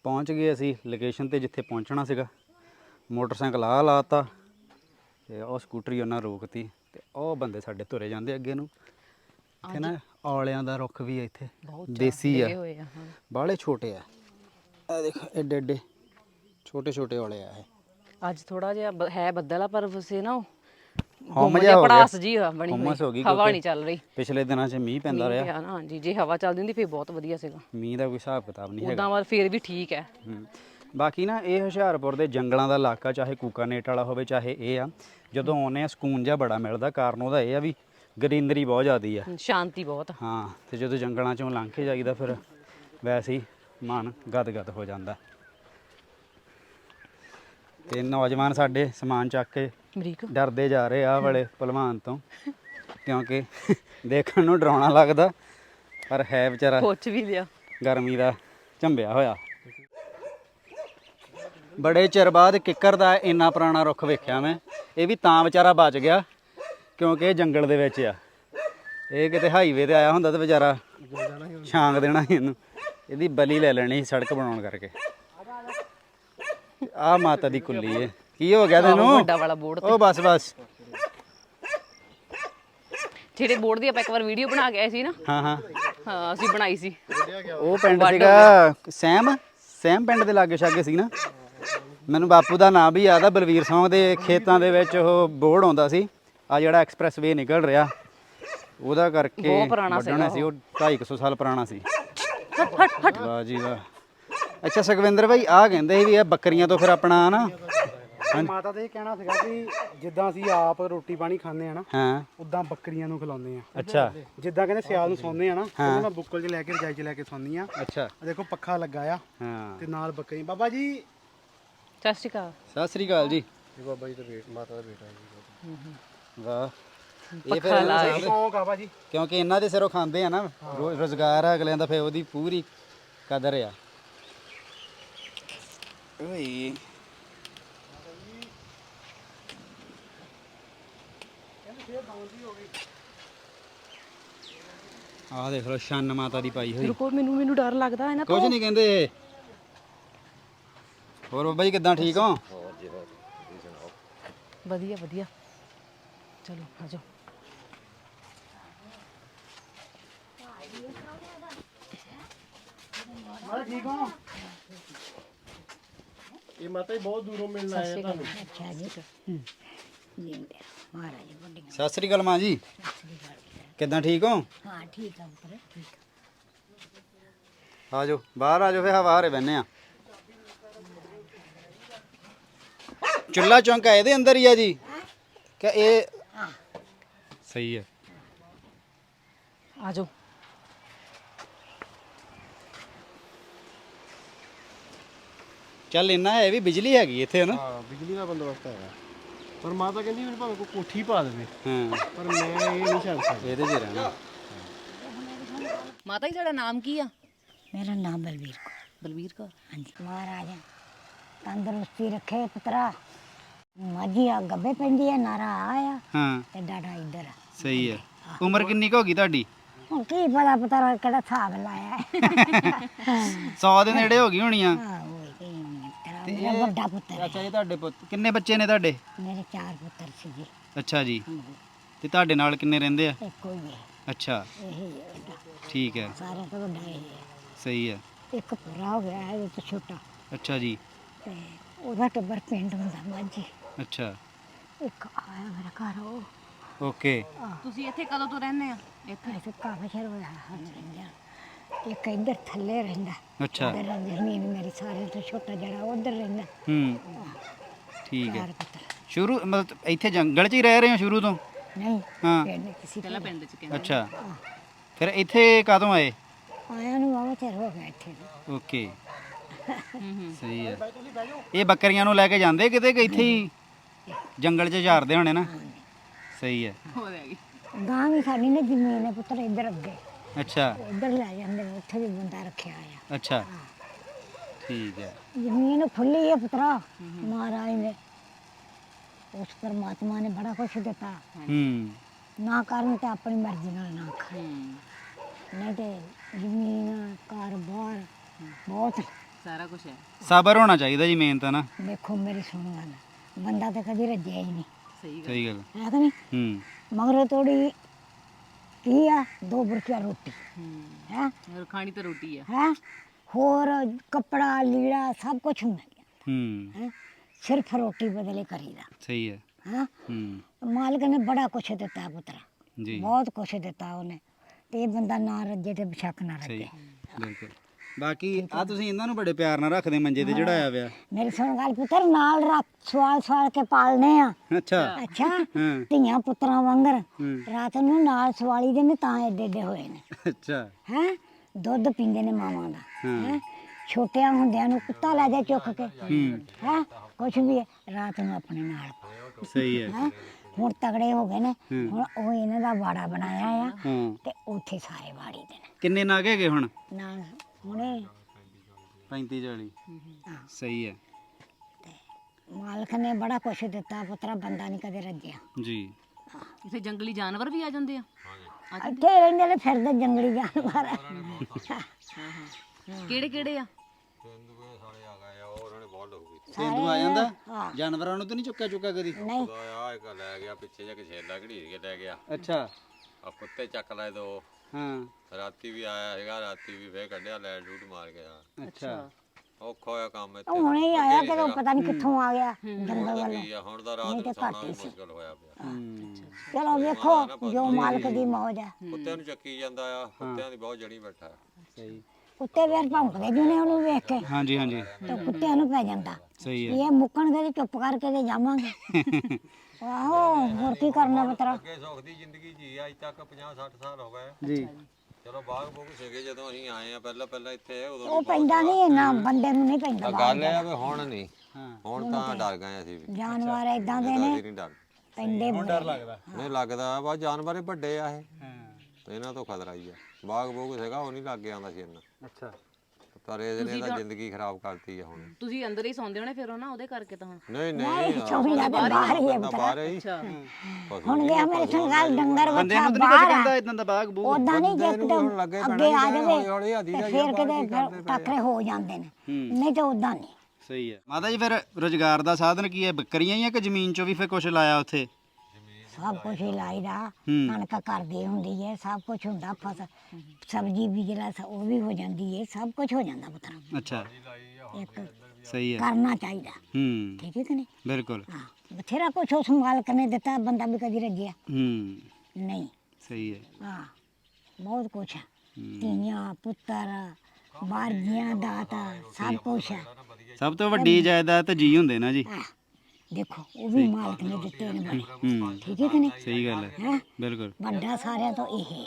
ਪਹੁੰਚ ਗਏ ਅਸੀਂ ਲੋਕੇਸ਼ਨ ਤੇ ਜਿੱਥੇ ਪਹੁੰਚਣਾ ਸੀਗਾ। ਮੋਟਰਸਾਈਕਲ ਆ ਲਾਤਾ ਤੇ ਉਹ ਸਕੂਟਰੀ ਉਹਨਾਂ ਰੋਕਤੀ ਤੇ ਉਹ ਬੰਦੇ ਸਾਡੇ ਤੁਰੇ ਜਾਂਦੇ ਅੱਗੇ ਨੂੰ। ਇੱਥੇ ਨਾ ਔਲਿਆਂ ਦਾ ਰੁੱਖ ਵੀ ਹੈ ਇੱਥੇ ਦੇਸੀ ਆ। ਬਾਹਲੇ ਛੋਟੇ ਆ। ਆ ਦੇਖ ਐਡੇ ਐਡੇ ਛੋਟੇ ਛੋਟੇ ਔਲੇ ਆ ਇਹ। ਅੱਜ ਥੋੜਾ ਜਿਹਾ ਹੈ ਬੱਦਲ ਆ ਪਰ ਵਸੇ ਨਾ ਉਹ ਹਮ ਜਿਹਾ ਹੋ ਗਿਆ। ਪੜਾਸ ਜੀ ਬਣੀ ਹੁਮਸ ਹੋ ਗਈ ਹਵਾ ਨਹੀਂ ਚੱਲ ਰਹੀ। ਪਿਛਲੇ ਦਿਨਾਂ 'ਚ ਮੀਂਹ ਪੈਂਦਾ ਰਿਹਾ। ਹਾਂਜੀ ਜੇ ਹਵਾ ਚੱਲਦੀ ਹੁੰਦੀ ਫੇਰ ਬਹੁਤ ਵਧੀਆ ਸੀਗਾ। ਮੀਂਹ ਦਾ ਕੋਈ ਹਿਸਾਬ ਕਿਤਾਬ ਨਹੀਂ ਹੈਗਾ। ਉਦਾਂ ਵਾਰ ਫੇਰ ਵੀ ਠੀਕ ਹੈ। ਬਾਕੀ ਨਾ ਇਹ ਹੁਸ਼ਿਆਰਪੁਰ ਦੇ ਜੰਗਲਾਂ ਦਾ ਇਲਾਕਾ ਚਾਹੇ ਕੂਕਾਨੇਟ ਵਾਲਾ ਹੋਵੇ ਚਾਹੇ ਇਹ ਆ ਜਦੋਂ ਆਉਂਦੇ ਆ ਸਕੂਨ ਜਿਹਾ ਬੜਾ ਮਿਲਦਾ। ਕਾਰਨ ਉਹਦਾ ਇਹ ਆ ਵੀ ਗ੍ਰੀਨਰੀ ਬਹੁਤ ਜ਼ਿਆਦੀ ਆ। ਸ਼ਾਂਤੀ ਬਹੁਤ। ਹਾਂ ਤੇ ਜਦੋਂ ਜੰਗਲਾਂ ਚੋਂ ਲੰਘ ਕੇ ਜਾਈਦਾ ਫਿਰ ਵੈਸੇ ਹੀ ਮਨ ਗਦਗਦ ਹੋ ਜਾਂਦਾ। ਤੇ ਨੌਜਵਾਨ ਸਾਡੇ ਸਮਾਨ ਚੱਕ ਕੇ ਅਮਰੀਕ? ਡਰਦੇ ਜਾ ਰਹੇ ਆ ਵਾਲੇ ਭਲਵਾਨ ਤੋਂ ਕਿਉਂਕਿ ਦੇਖਣ ਨੂੰ ਡਰਾਉਣਾ ਲੱਗਦਾ ਪਰ ਹੈ ਵਿਚਾਰਾ ਪੁੱਛ ਵੀ ਲਿਆ। ਗਰਮੀ ਦਾ ਝੰਬਿਆ ਹੋਇਆ। ਬੜੇ ਚਿਰ ਬਾਅਦ ਕਿੱਕਰ ਦਾ ਇੰਨਾ ਪੁਰਾਣਾ ਰੁੱਖ ਵੇਖਿਆ ਮੈਂ ਇਹ ਵੀ ਤਾਂ ਵਿਚਾਰਾ ਬਚ ਗਿਆ ਕਿਉਂਕਿ ਇਹ ਜੰਗਲ ਦੇ ਵਿੱਚ ਆ। ਇਹ ਕਿਤੇ ਹਾਈਵੇ ਤੇ ਆਇਆ ਹੁੰਦਾ ਤਾਂ ਵਿਚਾਰਾ ਛਾਂਗ ਦੇਣਾ ਸੀ ਇਹਨੂੰ। ਇਹਦੀ ਬਲੀ ਲੈ ਲੈਣੀ ਸੜਕ ਬਣਾਉਣ ਕਰਕੇ। ਆ ਮਾਤਾ ਦੀ ਕੁੱਲੀ ਏ। ਕੀ ਹੋ ਗਿਆ ਤੈਨੂੰ? ਵੱਡਾ ਵਾਲਾ ਬੋਰਡ ਉਹ ਬਸ ਬਸ। ਜਿਹੜੇ ਬੋਰਡ ਦੀ ਆਪਾਂ ਇੱਕ ਵਾਰ ਵੀਡੀਓ ਬਣਾ ਕੇ ਆਏ ਸੀ ਨਾ ਹਾਂ ਹਾਂ। ਹਾਂ ਅਸੀਂ ਬਣਾਈ ਸੀ। ਉਹ ਪਿੰਡ ਸੀਗਾ ਸੈਮ ਸੈਮ ਪਿੰਡ ਦੇ ਲਾਗੇ ਛਾਗੇ ਸੀ ਨਾ। ਮੈਨੂੰ ਬਾਪੂ ਦਾ ਨਾਮ ਵੀ ਯਾਦ ਆ ਬਲਵੀਰ ਸਿੰਘ ਦੇ ਖੇਤਾਂ ਦੇ ਵਿੱਚ ਉਹ ਬੋਰਡ ਆਉਂਦਾ ਸੀ। ਆ ਜਿਹੜਾ ਐਕਸਪ੍ਰੈਸ ਵੇ ਨਿਕਲ ਰਿਹਾ। ਉਹਦਾ ਕਰਕੇ ਬਹੁਤ ਪੁਰਾਣਾ ਸੀ ਉਹ 250 ਸਾਲ ਪੁਰਾਣਾ ਸੀ। ਵਾਹ ਜੀ ਵਾਹ। ਅੱਛਾ ਸੁਖਵਿੰਦਰ ਭਾਈ ਆ ਕਹਿੰਦੇ ਸੀ ਵੀ ਇਹ ਬੱਕਰੀਆਂ ਤੋਂ ਫਿਰ ਆਪਣਾ ਨਾ ਮਾਤਾ ਦਾ ਇਹ ਕਹਿਣਾ ਸੀਗਾ ਕਿ ਜਿੱਦਾਂ ਅਸੀਂ ਆਪ ਰੋਟੀ ਪਾਣੀ ਖਾਂਦੇ ਆ ਨਾ ਹਾਂ। ਉਦਾਂ ਬੱਕਰੀਆਂ ਨੂੰ ਖਿਲਾਉਂਦੇ ਆ। ਅੱਛਾ। ਜਿੱਦਾਂ ਕਹਿੰਦੇ ਸਿਆਲ ਨੂੰ ਸੌਂਦੇ ਆ ਨਾ ਉਹਨੂੰ ਮੈਂ ਬੁੱਕਲ 'ਚ ਲੈ ਕੇ ਰਜਾਈ 'ਚ ਲੈ ਕੇ ਸੌਂਦੀ ਆ। ਅੱਛਾ। ਦੇਖੋ ਪੱਖਾ ਲੱਗਾ ਆ ਹਾਂ। ਤੇ ਨਾਲ ਬੱਕਰੀ। ਬਾਬਾ ਜੀ। ਸਤਿ ਸ਼੍ਰੀ ਅਕਾਲ। ਸਤਿ ਸ੍ਰੀ ਅਕਾਲ ਜੀ। ਇਹ ਬਾਬਾ ਜੀ ਦਾ ਬੇਟ ਮਾਤਾ ਦਾ ਬੇਟਾ ਜੀ। ਵਾਹ। ਇਹ ਫਿਰ ਸ਼ੌਂਕ ਆ ਬਾਜੀ ਕਿਉਂਕਿ ਇਹਨਾਂ ਦੇ ਸਿਰੋਂ ਖਾਂਦੇ ਆ ਨਾ ਰੋਜ਼ ਰੋਜ਼ਗਾਰ ਆ ਅਗਲਿਆਂ ਦਾ ਫਿਰ ਉਹਦੀ ਪੂਰੀ ਕਦਰ ਆ। ਓਏ। ਆਹ ਦੇਖ ਲਓ ਛੰਨ ਮਾਤਾ ਦੀ ਪਾਈ ਹੋਈ। ਰੁਕੋ ਮੈਨੂੰ ਮੈਨੂੰ ਡਰ ਲੱਗਦਾ ਹੈ ਨਾ ਕੁਝ ਨਹੀਂ ਕਹਿੰਦੇ। ਹੋਰ ਬਾਬਾ ਜੀ ਕਿਦਾਂ ਠੀਕ ਹੋ? ਵਧੀਆ ਵਧੀਆ। ਚਲੋ ਆ ਜਾਓ। ਇਹ ਮਾਤਾ ਜੀ ਬਹੁਤ ਦੂਰੋਂ ਮਿਲਣ ਆਏ ਆ ਤੁਹਾਨੂੰ। ਅੱਛਾ ਜੀ। ਹੂੰ। ਜੀ ਮਹਾਰਾਜ ਵੱਡੀ ਸਤਿ ਸ੍ਰੀ ਅਕਾਲ ਮਾਂ ਜੀ। ਕਿੱਦਾਂ ਠੀਕ ਹੋ? ਹਾਂ ਠੀਕ ਆ ਪੁੱਤਰ ਠੀਕ ਆ। ਆ ਜਾਓ ਬਾਹਰ ਆ ਜਾਓ ਫੇ ਹਵਾ ਹਰੇ ਬੈਨੇ ਆ। ਚੁੱਲਾ ਚੌਂਕਾ ਇਹਦੇ ਅੰਦਰ ਹੀ ਆ ਜੀ। ਕਿ ਇਹ ਸਹੀ ਹੈ ਆ। ਜਾਓ ਚੱਲ ਇੰਨਾ ਹੈ ਵੀ ਬਿਜਲੀ ਹੈਗੀ ਇੱਥੇ ਨਾ? ਹਾਂ ਬਿਜਲੀ ਦਾ ਬੰਦੋਬਸਤ ਹੈਗਾ। ਪਰ ਮਾਤਾ ਕਹਿੰਦੀ ਮੈਨੂੰ ਭਾਵੇਂ ਕੋਈ ਕੋਠੀ ਪਾ ਦੇਵੇ। ਹਾਂ। ਪਰ ਮੈਂ ਇਹ ਨਹੀਂ ਛੱਡ ਸਕਦਾ। ਇਹਦੇ 'ਚ ਰਹਿਣਾ। ਮਾਤਾ ਜੀ ਤੁਹਾਡਾ ਨਾਮ ਕੀ ਆ? ਮੇਰਾ ਨਾਮ ਬਲਵੀਰ ਕੌਰ। ਬਲਵੀਰ ਕੌਰ। ਹਾਂਜੀ। ਮਹਾਰਾਜ ਤੰਦਰੁਸਤੀ ਰੱਖੇ ਪੁੱਤਰਾ। ਮਾਜੀ ਆ ਗੱਬੇ ਪੈਂਦੀ ਹੈ ਨਾਰਾ ਆਇਆ ਹਾਂ। ਤੇ ਡਾਡਾ ਇੱਧਰ ਆ। ਸਹੀ ਹੈ ਉਮਰ ਕਿੰਨੀ ਕੁ ਹੋ ਗਈ ਤੁਹਾਡੀ? ਹੁਣ ਕੀ ਪਤਾ ਪੁੱਤਰਾ ਕਿਹੜਾ ਹਿਸਾਬ ਲਾਇਆ। ਹੈ 100 ਦੇ ਨੇੜੇ ਹੋ ਗਈ ਹੋਣੀ ਆ। ਹੈ ਪੁੱਤਰਾ ਮੇਰਾ ਵੱਡਾ ਪੁੱਤਰ ਹੈ। ਅੱਛਾ ਇਹ ਤੁਹਾਡੇ ਪੁੱਤ। ਕਿੰਨੇ ਬੱਚੇ ਨੇ ਤੁਹਾਡੇ? ਮੇਰੇ ਚਾਰ ਪੁੱਤਰ ਸੀ ਜੀ ਅੱਛਾ ਜੀ। ਤੇ ਤੁਹਾਡੇ ਨਾਲ ਕਿੰਨੇ ਰਹਿੰਦੇ ਆ? ਇੱਕੋ ਹੀ ਹੈ। ਅੱਛਾ। ਇਹ ਹੀ ਹੈ ਵੱਡਾ। ਠੀਕ ਹੈ। ਸਾਰਿਆਂ ਤੋਂ ਵੱਡਾ ਇਹ ਹੈ। ਸਹੀ ਹੈ। ਇੱਕ ਪੂਰਾ ਹੋ ਗਿਆ ਇਹਦੇ ਤੋਂ ਛੋਟਾ। ਅੱਛਾ ਜੀ। ਤੇ ਉਹਦਾ ਟੱਬਰ ਪਿੰਡ ਹੁੰਦਾ ਮਾਜੀ ਅੱਛਾ। ਇੱਕ ਆਇਆ ਮੇਰੇ ਘਰ ਉਹ ਓਕੇ। ਤੁਸੀਂ ਇੱਥੇ ਕਦੋਂ ਤੋਂ ਰਹਿੰਦੇ ਆ? ਇੱਥੇ ਇੱਥੇ ਕਾਫੀ ਚਿਰ ਹੋਇਆ ਹੱਥ ਰਹਿੰਦਾ ਇੱਕ ਇੱਧਰ ਥੱਲੇ ਰਹਿੰਦਾ। ਅੱਛਾ। ਉਧਰ ਜ਼ਮੀਨ ਮੇਰੀ ਸਾਰਿਆਂ ਤੋਂ ਛੋਟਾ ਜਿਹੜਾ ਉਧਰ ਰਹਿੰਦਾ। ਹੂੰ। ਠੀਕ ਹੈ। ਚਾਰ ਪੁੱਤਰ। ਸ਼ੁਰੂ ਮਤਲਬ ਇੱਥੇ ਜੰਗਲ 'ਚ ਹੀ ਰਹਿ ਰਹੇ ਹੋ ਸ਼ੁਰੂ ਤੋਂ? ਨਹੀਂ ਹਾਂ। ਪਿੰਡ ਕਿਸੇ ਪਹਿਲਾਂ ਪਿੰਡ ਚ ਕਹਿੰਦੇ। ਅੱਛਾ। ਫਿਰ ਇੱਥੇ ਕਦੋਂ ਆਏ? ਆਇਆ ਨੂੰ ਆਵਾ ਚਿਰ ਹੋ ਗਿਆ ਇੱਥੇ ਓਕੇ। ਸਹੀ ਹੈ। ਇਹ ਬੱਕਰੀਆਂ ਨੂੰ ਲੈ ਕੇ ਜਾਂਦੇ ਕਿਤੇ ਕਿ ਇੱਥੇ ਹੀ? ਜੰਗਲ 'ਚ ਝਾਰਦੇ ਹੋਣੇ ਨਾ? ਸਹੀ ਹੈ। ਹੋ ਜਾਏਗੀ। ਗਾਂ ਵੀ ਸਾਡੀ ਨੇ ਜ਼ਮੀਨ ਹੈ ਪੁੱਤਰ ਇੱਧਰ ਅੱਗੇ। ਅੱਛਾ। ਇੱਧਰ ਲੈ ਜਾਂਦੇ ਨੇ, ਉੱਥੇ ਵੀ ਬੰਦਾ ਰੱਖਿਆ ਆ ਅੱਛਾ। ਠੀਕ ਹੈ। ਜ਼ਮੀਨ ਖੁੱਲੀ ਹੈ ਪੁੱਤਰਾ ਮਹਾਰਾਜ ਨੇ। ਉਸ ਪਰਮਾਤਮਾ ਨੇ ਬੜਾ ਕੁਛ ਦਿੱਤਾ। ਹੂੰ। ਨਾ ਕਰਨ ਤੇ ਆਪਣੀ ਮਰਜ਼ੀ ਨਾਲ ਨਾ ਖਾਣ ਹੂੰ। ਨਹੀਂ ਤੇ ਜ਼ਮੀਨ ਘਰ-ਬਾਰ ਬਹੁਤ। ਸਾਰਾ ਕੁਝ ਹੈ। ਸਬਰ ਹੋਣਾ ਚਾਹੀਦਾ ਜੀ ਮੇਨ ਤਾਂ ਨਾ। ਦੇਖੋ ਮੇਰੀ ਸੁਣੋ ਗੱਲ। ਬੰਦਾ ਤਾਂ ਕਦੀ ਰੱਜਿਆ ਹੀ ਨਹੀਂ। ਸਹੀ ਗੱਲ ਸਹੀ ਗੱਲ। ਹੈ ਕਿ ਨਹੀਂ? ਹੂੰ। ਮਗਰ ਤੋੜੀ ਕੀ ਆ ਦੋ ਬੁਰਕੀਆਂ ਰੋਟੀ ਹੂੰ। ਹੈ? ਹੋਰ ਖਾਣੀ ਤਾਂ ਰੋਟੀ ਆ। ਹੈ? ਹੋਰ ਕੱਪੜਾ ਲੀੜਾ ਸਭ ਕੁਝ ਮਿਲ ਗਿਆ ਹੂੰ। ਹੈ? ਸਿਰਫ ਰੋਟੀ ਬਦਲੇ ਕਰੀਦਾ। ਸਹੀ ਹੈ। ਹੈ? ਹੂੰ। ਮਾਲਕ ਨੇ ਬੜਾ ਕੁਛ ਦਿੱਤਾ ਪੁੱਤਰਾ। ਜੀ। ਬਹੁਤ ਕੁਛ ਦਿੱਤਾ ਉਹਨੇ। ਤੇ ਇਹ ਬੰਦਾ ਨਾ ਰੱਜੇ ਤੇ ਬਸ਼ੱਕ ਨਾ ਸਹੀ। ਰੱਜੇ। ਬਿਲਕੁਲ। ਬਾਕੀ ਆ ਤੁਸੀਂ ਇਹਨਾਂ ਨੂੰ ਬੜੇ ਪਿਆਰ ਨਾਲ ਰੱਖਦੇ ਮੰਜੇ ਤੇ ਚੜਾਇਆ ਪਿਆ। ਮੇਰੀ ਸੁਣ ਗੱਲ ਪੁੱਤਰ ਨਾਲ ਰੱਖ ਸਵਾਲ ਸਵਾਲ ਕੇ ਪਾਲਨੇ ਆ। ਅੱਛਾ। ਅੱਛਾ ਹਾਂ। ਧੀਆਂ ਪੁੱਤਰਾਂ ਵਾਂਗਰ ਰਾਤ ਨੂੰ ਨਾਲ ਸਵਾਲੀ ਦੇ ਨੇ ਤਾਂ ਏਡੇ ਏਡੇ ਹੋਏ ਨੇ। ਅੱਛਾ। ਹੈ? ਦੁੱਧ ਪੀਂਦੇ ਨੇ ਮਾਵਾਂ ਦਾ। ਹਾਂ। ਛੋਟਿਆਂ ਹੁੰਦਿਆਂ ਨੂੰ ਕੁੱਤਾ ਲੈ ਜਾ ਚੁੱਕ ਕੇ। ਹੂੰ। ਕੁਛ ਵੀ ਹੈ, ਰਾਤ ਨੂੰ ਆਪਣੇ ਨਾਲ ਸਹੀ ਹੈ। ਹੈ? ਹੁਣ ਤਗੜੇ ਹੋ ਗਏ ਨੇ। ਹੁਣ ਉਹ ਇਹਨਾਂ ਦਾ ਬਾੜਾ ਬਣਾਇਆ ਆ ਹਾਂ। ਤੇ ਉੱਥੇ ਸਾਰੇ ਬਾੜੀ ਦੇ ਨੇ। ਕਿੰਨੇ ਨਾਗ ਹੈਗੇ ਹੁਣ? ਨਾਲ ਹੁਣੇ 35 40 ਹਾਂ। ਸਹੀ ਹੈ। ਮਾਲਕ ਨੇ ਬੜਾ ਕੁਛ ਦਿੱਤਾ ਪੁੱਤਰਾ ਬੰਦਾ ਨਹੀਂ ਕਦੇ ਰੱਜਿਆ। ਜੀ। ਇੱਥੇ ਜੰਗਲੀ ਜਾਨਵਰ ਵੀ ਆ ਜਾਂਦੇ ਆ? ਇੱਥੇ ਰਹਿੰਦੇ ਨੇ ਫਿਰਦੇ ਜੰਗਲੀ ਜਾਨਵਰ ਕਿਹੜੇ ਕਿਹੜੇ ਆ? ਤੇਂਦੂ ਆ ਜਾਂਦਾ? ਜਾਨਵਰਾਂ ਨੂੰ ਤਾਂ ਨਹੀਂ ਚੁੱਕਿਆ ਚੁੱਕਾ ਕਦੀ? ਨਹੀਂ। ਆ ਇੱਕ ਲੈ ਗਿਆ ਪਿੱਛੇ ਜਾ ਕੇ ਛੇਲਾ ਘੜੀਰ ਕੇ ਲੈ ਗਿਆ। ਅੱਛਾ। ਆ ਕੁੱਤੇ ਚੱਕ ਲਏ ਦੋ। ਹਾਂ। ਰਾਤੀ ਵੀ ਆਇਆ ਹੈਗਾ ਰਾਤੀ ਵੀ ਫੇਰ ਕੱਢਿਆ ਲੈ ਡੂਟ ਮਾਰ ਕੇ ਆ। ਅੱਛਾ। ਔਖਾ ਹੋਇਆ ਕੰਮ ਇੱਥੇ। ਉਹ ਹੁਣੇ ਹੀ ਆਇਆ ਕਿ ਪਤਾ ਨਹੀਂ ਕਿੱਥੋਂ ਆ ਗਿਆ ਜੰਗਲ ਵੱਲੋਂ ਕੀ ਆ ਹੁਣ ਦਾ ਰਾਤ ਨੂੰ ਸੌਣਾ ਵੀ ਮੁਸ਼ਕਲ ਹੋਇਆ ਪਿਆ। ਹੂੰ। ਚਲੋ ਵੇਖੋ ਜੋ ਮਾਲਕ ਦੀ ਮੌਜ ਹੈ ਕੁੱਤਿਆਂ ਨੂੰ ਚੱਕੀ ਜਾਂਦਾ ਆ ਕੁੱਤਿਆਂ ਦੀ ਬਹੁਤ ਜੜੀ ਬੈਠਾ। ਹੈ। ਸਹੀ। ਕੁੱਤੇ ਵੇਰ ਭੌਂਕਦੇ ਜੂ ਨੇ ਉਹਨੂੰ ਵੇਖ ਕੇ। ਹਾਂਜੀ ਹਾਂਜੀ। ਤੇ ਕੁੱਤਿਆਂ ਨੂੰ ਪੈ ਜਾਂਦਾ। ਸਹੀ ਹੈ। ਇਹ ਮੁੱਕਣਗੇ ਤੇ ਚੁੱਪ ਕਰਕੇ ਤੇ ਜਾਵਾਂਗੇ। ਆਹੋ ਹੋਰ ਕੀ ਕਰਨਾ ਪੁੱਤਰਾ? ਅੱਗੇ ਸੁੱਖ ਦੀ ਜ਼ਿੰਦਗੀ ਜੀ ਅੱਜ ਤੱਕ 50 60 ਸਾਲ ਹੋ ਗਏ। ਜੀ। ਚਲੋ ਬਾਗ ਬੋਗ ਸੀਗੇ ਜਦੋਂ ਅਸੀਂ ਆਏ ਆ ਪਹਿਲਾਂ ਪਹਿਲਾਂ ਇੱਥੇ ਉਦੋਂ ਉਹ ਪੈਂਦਾ ਨਹੀਂ ਨਾ ਬੰਦੇ ਨੂੰ ਨਹੀਂ ਪੈਂਦਾ ਗੱਲ ਇਹ ਆ ਵੀ ਹੁਣ ਨਹੀਂ। ਹੁਣ ਤਾਂ ਡਰ ਗਏ ਅਸੀਂ ਵੀ। ਜਾਨਵਰ ਏਦਾਂ ਦੇ ਨੇ। ਅਸੀਂ ਨਹੀਂ ਡਰ। ਪੈਂਦੇ ਲੱਗਦਾ। ਨਹੀਂ ਲੱਗਦਾ ਬਾ ਜਾਨਵਰ ਵੱਡੇ ਆ ਇਹ। ਹਾਂ। ਤੇ ਇਹਨਾਂ ਤੋਂ ਖਤਰਾ ਹੀ ਆ। ਬਾਗ ਬੋਗ ਸੀਗਾ ਉਹ ਨਹੀਂ ਲੱਗ ਆਉਂਦਾ ਸੀ ਇਹਨਾਂ ਅੱਛਾ। ਪਰ ਇਹਨੇ ਤਾਂ ਜ਼ਿੰਦਗੀ ਖਰਾਬ ਕਰਤੀ ਆ ਹੁਣ। ਤੁਸੀਂ ਅੰਦਰ ਹੀ ਸੌਂਦੇ ਹੋਣੇ ਫਿਰ ਉਹ ਨਾ ਉਹਦੇ ਕਰਕੇ ਤਾਂ। ਹੁਣ ਨਹੀਂ ਨਹੀਂ ਚੌਂਕੀਆਂ ਦੇ ਬਾਹਰ ਹੀ ਬਾਹਰ ਹੀ ਹੁਣ ਗਿਆ ਮੇਰੇ ਸੰਗਾਲ ਡੰਗਰ ਬੰਦੇ ਵੱਛਾ ਨੂੰ ਤਾਂ ਨਹੀਂ ਬਾਹਰ ਕੁਝ ਆ। ਕਹਿੰਦਾ ਇਦਾਂ ਦਾ ਬਾਗ ਬੂ ਉਦਾਂ ਨਹੀਂ ਜੇ ਨੂੰ ਹੁਣ ਲੱਗੇ ਕਿਤੇ ਪੈਣਾ ਅੱਗੇ ਆ ਜਾਵੇ ਫਿਰ ਕਿਤੇ ਟੱਕਰੇ ਹੋ ਜਾਂਦੇ ਨੇ। ਨਹੀਂ ਤੇ ਉਦਾਂ ਨਹੀਂ। ਸਹੀ ਹੈ। ਮਾਤਾ ਜੀ ਫਿਰ ਰੋਜ਼ਗਾਰ ਦਾ ਸਾਧਨ ਕੀ ਹੈ? ਬੱਕਰੀਆਂ ਹੀ ਆ ਕਿ ਜ਼ਮੀਨ ਚੋਂ ਵੀ ਫਿਰ ਕੁਝ ਲਾਇਆ ਉੱਥੇ? ਸਭ ਕੁਝ ਹੀ ਲਾਈਦਾ ਹੂੰ। ਕਣਕ ਕਰਦੇ ਹੁੰਦੀ ਹੈ ਸਭ ਕੁਝ ਹੁੰਦਾ ਫਸਲ ਸਬਜ਼ੀ ਵੀ ਜਿਹੜਾ ਸ- ਉਹ ਵੀ ਹੋ ਜਾਂਦੀ ਹੈ ਸਭ ਕੁਝ ਹੋ ਜਾਂਦਾ ਪੁੱਤਰ। ਅੱਛਾ। ਇੱਕ ਸਹੀ ਹੈ। ਕਰਨਾ ਚਾਹੀਦਾ। ਹੂੰ। ਠੀਕ ਹੈ ਕਿ ਨਹੀਂ? ਬਿਲਕੁਲ। ਹਾਂ ਬਥੇਰਾ ਕੁਝ ਉਸ ਮਾਲਕ ਨੇ ਦਿੱਤਾ ਬੰਦਾ ਵੀ ਕਦੀ ਰੱਜਿਆ। ਹੂੰ। ਨਹੀਂ। ਸਹੀ ਹੈ। ਹਾਂ ਬਹੁਤ ਕੁਝ ਹੈ। ਧੀਆਂ ਪੁੱਤਰ ਬਾਰਗੀਆਂ ਦਾਤਾ ਸਭ ਕੁਝ ਹੈ। ਸਭ ਤੋਂ ਵੱਡੀ ਜਾਇਦਾਦ ਤਾਂ ਜੀ ਹੁੰਦੇ ਨਾ ਜੀ। ਆਹ, ਦੇਖੋ ਉਹ ਵੀ ਮਾਲਕ ਨੇ ਦਿੱਤੇ ਨੇ ਹੂੰ ਠੀਕ ਹੈ ਕਿ ਨਹੀਂ? ਸਹੀ ਗੱਲ ਹੈ। ਹੈ? ਬਿਲਕੁਲ। ਵੱਡਾ ਸਾਰਿਆਂ ਤੋਂ ਇਹ ਹੈ।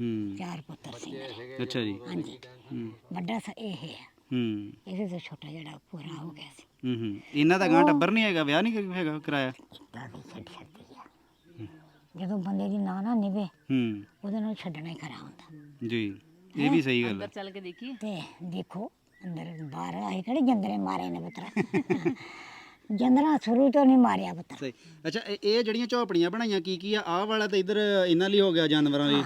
ਹੂੰ। ਚਾਰ ਪੁੱਤਰ ਸੀ। ਮੇਰੇ। ਅੱਛਾ ਜੀ। ਹਾਂਜੀ। ਹੂੰ। ਵੱਡਾ ਸਾ ਇਹ ਹੈ। ਹੂੰ। ਇਹਦੇ ਤੋਂ ਛੋਟਾ ਜਿਹੜਾ ਪੂਰਾ ਹੋ ਗਿਆ ਸੀ। ਹੂੰ ਹੂੰ। ਇਹਨਾਂ ਦਾ ਗਾਂ ਟੱਬਰ ਨਹੀਂ ਹੈਗਾ ਵਿਆਹ ਨਹੀਂ ਹੈਗਾ ਕਰਾਇਆ? ਤਾਂ ਵੀ ਛੱਡ ਆ। ਜਦੋਂ ਬੰਦੇ ਦੀ ਨਾਂ ਨਾ ਨਿਵੇ ਹੂੰ। ਉਹਦੇ ਨਾਲ ਛੱਡਣਾ ਹੀ ਖਰਾ ਹੁੰਦਾ। ਜੀ। ਇਹ ਵੀ ਸਹੀ ਗੱਲ ਅੰਦਰ ਹੈ ਚੱਲ ਕੇ ਦੇਖੀਏ। ਤੇ ਦੇਖੋ ਅੰਦਰ ਬਾਹਰ ਆਏ ਕਿਹੜੇ ਜੰਦਰੇ ਮਾਰੇ ਨੇ ਪੁੱਤਰਾ? ਜੰਦਰਾ ਸ਼ੁਰੂ ਤੋਂ ਨਹੀਂ ਮਾਰਿਆ ਪੁੱਤਰ। ਸਹੀ। ਅੱਛਾ ਇਹ- ਇਹ ਜਿਹੜੀਆਂ ਝੌਪੜੀਆਂ ਬਣਾਈਆਂ ਕੀ ਕੀ ਆ? ਆਹ ਵਾਲਾ ਤਾਂ ਇੱਧਰ ਇਹਨਾਂ ਲਈ ਹੋ ਗਿਆ ਜਾਨਵਰਾਂ ਲਈ।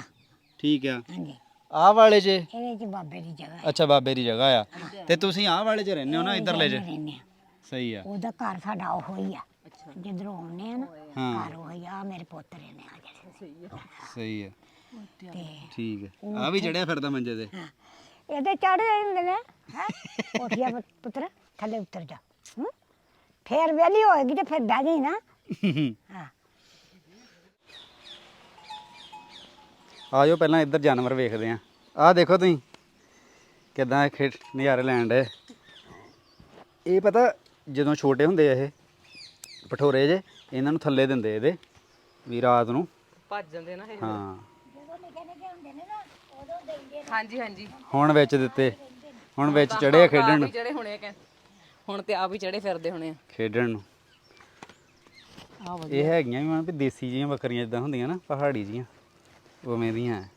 ਠੀਕ ਆ। ਹਾਂਜੀ। ਆਹ ਵਾਲੇ 'ਚ ਇਹਦੇ ਚ ਬਾਬੇ ਦੀ ਜਗ੍ਹਾ ਹੈ। ਅੱਛਾ ਬਾਬੇ ਦੀ ਜਗ੍ਹਾ ਆ। ਤੇ ਤੁਸੀਂ ਆਹ ਵਾਲੇ 'ਚ ਰਹਿੰਦੇ ਹੋ ਨਾ ਇੱਧਰਲੇ 'ਚ ਰਹਿੰਦੇ ਆ। ਸਹੀ ਆ। ਉਹਦਾ ਘਰ ਸਾਡਾ ਉਹ ਹੀ ਆ। ਜਿੱਧਰੋਂ ਆਉਂਦੇ ਆ ਨਾ ਹਾਂ। ਘਰ ਉਹ ਹੀ ਆ। ਮੇਰੇ ਪੁੱਤ ਰਹਿੰਦੇ ਆ। ਜਿਹੜੇ ਸਹੀ ਆ। ਤੇ ਠੀਕ ਆ। ਵੀ ਚੜਿਆ ਫਿਰਦਾ ਮੰਜੇ ਤੇ। ਹਾਂ। ਇਹਦੇ ਚੜ੍ਹ ਜਾਂਦੇ ਨੇ। ਹੈ? ਉਠਿਆ ਪੁੱਤਰ ਥੱਲੇ ਉਤਰ ਜਾ। ਹੂੰ? ਫੇਰ ਵੇਲੀ ਹੋਏਗੀ ਤੇ ਫਿਰ ਬਹਿ ਜਾਈ ਨਾ। ਹਾਂ। ਆਜੋ ਪਹਿਲਾਂ ਇੱਧਰ ਜਾਨਵਰ ਵੇਖਦੇ ਆ। ਆਹ ਦੇਖੋ ਤੁਸੀਂ ਕਿਦਾਂ ਖੇਡ ਨਜ਼ਾਰੇ ਲੈਣ ਦੇ ਇਹ ਪਤਾ ਜਦੋਂ ਛੋਟੇ ਹੁੰਦੇ ਆ ਇਹ ਪਠੋਰੇ ਜੇ ਇਹਨਾਂ ਨੂੰ ਥੱਲੇ ਦਿੰਦੇ ਇਹਦੇ ਵੀ ਰਾਤ ਨੂੰ। ਭੱਜ ਜਾਂਦੇ ਨਾ ਇਹ। ਹਾਂ। ਹਾਂਜੀ ਹਾਂਜੀ। ਹੁਣ ਵਿੱਚ ਦਿੱਤੇ। ਹੁਣ ਵਿੱਚ ਚੜੇ ਆ ਖੇਡਣ। ਨੂੰ ਚੜੇ ਹੋਣੇ ਆ ਕਹਿ- ਹੁਣ ਤੇ ਆਪ ਹੀ ਚੜੇ ਫਿਰਦੇ ਹੋਣੇ ਆ। ਖੇਡਣ ਨੂੰ। ਆ ਇਹ ਹੈਗੀਆਂ ਵੀ ਮਨ ਵੀ ਦੇਸੀ ਜੀਆਂ ਬੱਕਰੀਆਂ ਜਿੱਦਾਂ ਹੁੰਦੀਆਂ ਨਾ ਪਹਾੜੀ ਜੀਆਂ। ਉਵੇਂ ਦੀਆਂ ਹੈ।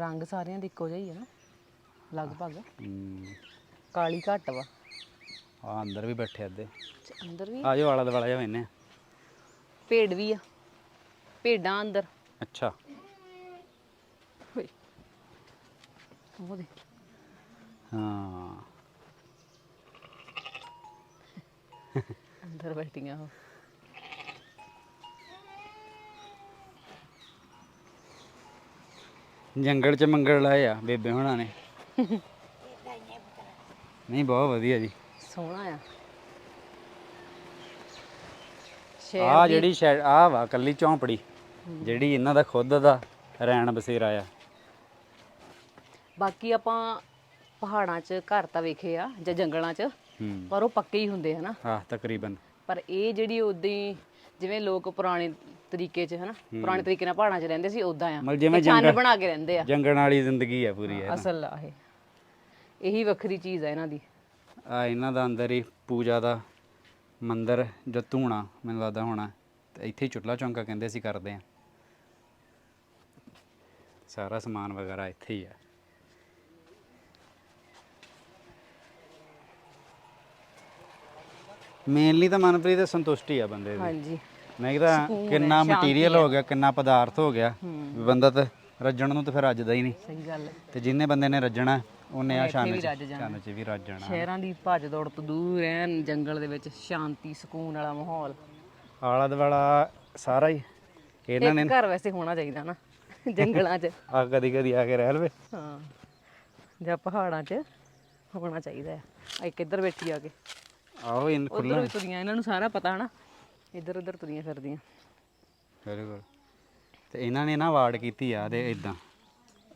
ਰੰਗ ਸਾਰਿਆਂ ਦੇ ਇੱਕੋ ਜਿਹਾ ਹੀ ਹੈ ਨਾ। ਲਗਭਗ। ਹੂੰ। ਕਾਲੀ ਘੱਟ ਵਾ। ਆ ਅੰਦਰ ਵੀ ਬੈਠੇ ਤੇ ਅੰਦਰ ਵੀ? ਆਜੋ ਆਲਾ ਦੁਆਲਾ ਜਾ ਮੈਨੇ ਭੇਡ ਵੀ ਆ। ਭੇਡਾਂ ਅੰਦਰ। ਅੱਛਾ ਹੋਏ ਉਹ ਦੇ ਹਾਂ ਅੰਦਰ ਬੈਠੀਆਂ ਉਹ ਜੰਗਲ ਚ ਮੰਗਲ ਲਾਏ ਆ ਬੇਬੇ ਹੁਣਾਂ ਨੇ। ਨਹੀਂ ਬਹੁਤ ਵਧੀਆ ਜੀ। ਸੋਹਣਾ ਆ। ਆ ਸ਼ਹਿਰ ਦੀ ਜਿਹੜੀ ਸ਼ੈ ਆ ਵਾ ਕੱਲੀ ਝੌਂਪੜੀ ਜਿਹੜੀ ਇਹਨਾਂ ਦਾ ਖੁਦ ਦਾ ਰਹਿਣ ਬਸੇਰਾ ਆ। ਬਾਕੀ ਆਪਾਂ ਪਹਾੜਾਂ 'ਚ ਘਰ ਤਾਂ ਵੇਖੇ ਆ ਜਾਂ ਜੰਗਲਾਂ 'ਚ ਹੂੰ। ਪਰ ਉਹ ਪੱਕੇ ਹੀ ਹੁੰਦੇ ਹਨਾ? ਹਾਂ ਤਕਰੀਬਨ। ਪਰ ਇਹ ਜਿਹੜੀ ਉਦਾਂ ਹੀ ਜਿਵੇਂ ਲੋਕ ਪੁਰਾਣੇ ਤਰੀਕੇ 'ਚ ਹਨਾ? ਪੁਰਾਣੇ ਤਰੀਕੇ ਨਾਲ ਪਹਾੜਾਂ 'ਚ ਰਹਿੰਦੇ ਸੀ ਉਦਾਂ ਆ। ਮਤਲਬ ਜਿਵੇਂ ਜੰਗਲ- ਬਣਾ ਕੇ ਰਹਿੰਦੇ ਆ। ਜੰਗਲ ਵਾਲੀ ਜ਼ਿੰਦਗੀ ਆ ਪੂਰੀ ਹੈ ਅਸਲ ਆ ਇਹ। ਇਹੀ ਵੱਖਰੀ ਚੀਜ਼ ਆ ਇਹਨਾਂ ਦੀ। ਆ ਇਹਨਾਂ ਦਾ ਅੰਦਰ ਹੀ ਪੂਜਾ ਦਾ ਮੰਦਿਰ ਜੋ ਧੂਣਾ ਮੈਨੂੰ ਲੱਗਦਾ ਹੋਣਾ। ਤੇ ਇੱਥੇ ਹੀ ਚੁੱਲ੍ਹਾ ਚੌਂਕਾ ਕਹਿੰਦੇ ਸੀ ਕਰਦੇ ਆ। ਸਾਰਾ ਸਮਾਨ ਵਗੈਰਾ ਇੱਥੇ ਹੀ ਆ। ਮੇਨਲੀ ਤਾਂ ਮਨਪ੍ਰੀਤ ਸੰਤੁਸ਼ਟੀ ਆ ਬੰਦੇ ਦੀ। ਹਾਂਜੀ। ਨਹੀਂ ਤਾਂ ਕਿੰਨਾ ਮਟੀਰੀਅਲ ਹੋ ਗਿਆ ਕਿੰਨਾ ਪਦਾਰਥ ਹੋ ਗਿਆ। ਵੀ ਬੰਦਾ ਤਾਂ ਰੱਜਣ ਨੂੰ ਤਾਂ ਫਿਰ ਰੱਜਦਾ ਹੀ ਨਹੀਂ। ਸਹੀ ਗੱਲ ਹੈ। ਤੇ ਜਿੰਨੇ ਬੰਦੇ ਨੇ ਰੱਜਣਾ ਉਹਨੇ ਆ ਸ਼ਾਨ ਚ। ਸ਼ਾਨ ਚ ਵੀ ਰੱਜ ਜਾਣਾ। ਸ਼ਹਿਰਾਂ ਦੀ ਭੱਜ ਦੌੜ ਤੋਂ ਦੂਰ ਰਹਿਣ ਜੰਗਲ ਦੇ ਵਿੱਚ ਸ਼ਾਂਤੀ ਸਕੂਨ ਵਾਲਾ ਮਾਹੌਲ। ਆਲਾ ਦੁਆਲਾ ਸਾਰਾ ਹੀ। ਇਹਨਾਂ ਨੇ ਘਰ ਵੈਸੇ ਹੋਣਾ ਚਾਹੀਦਾ ਨਾ ਜੰਗਲਾਂ 'ਚ। ਆ ਕਦੀ ਕਦੀ ਆ ਕੇ ਰਹਿ ਲਵੇ। ਹਾਂ। ਜਾਂ ਪਹਾੜਾਂ 'ਚ ਹੋਣਾ ਚਾਹੀਦਾ ਹੈ ਆ ਇੱਕ ਇੱਧਰ ਬੈਠੀ ਆ ਕੇ। ਆਓ ਇਨ ਉਧਰ ਵੀ ਤੁਰੀਆਂ ਇਹਨਾਂ ਨੂੰ ਸਾਰਾ ਪਤਾ ਹਨਾ। ਇੱਧਰ ਉੱਧਰ ਤੁਰੀਆਂ ਫਿਰਦੀਆਂ। ਬਿਲਕੁਲ ਤੇ ਇਹਨਾਂ ਨੇ ਨਾ ਵਾਰਡ ਕੀਤੀ ਆ ਤੇ ਇਦਾਂ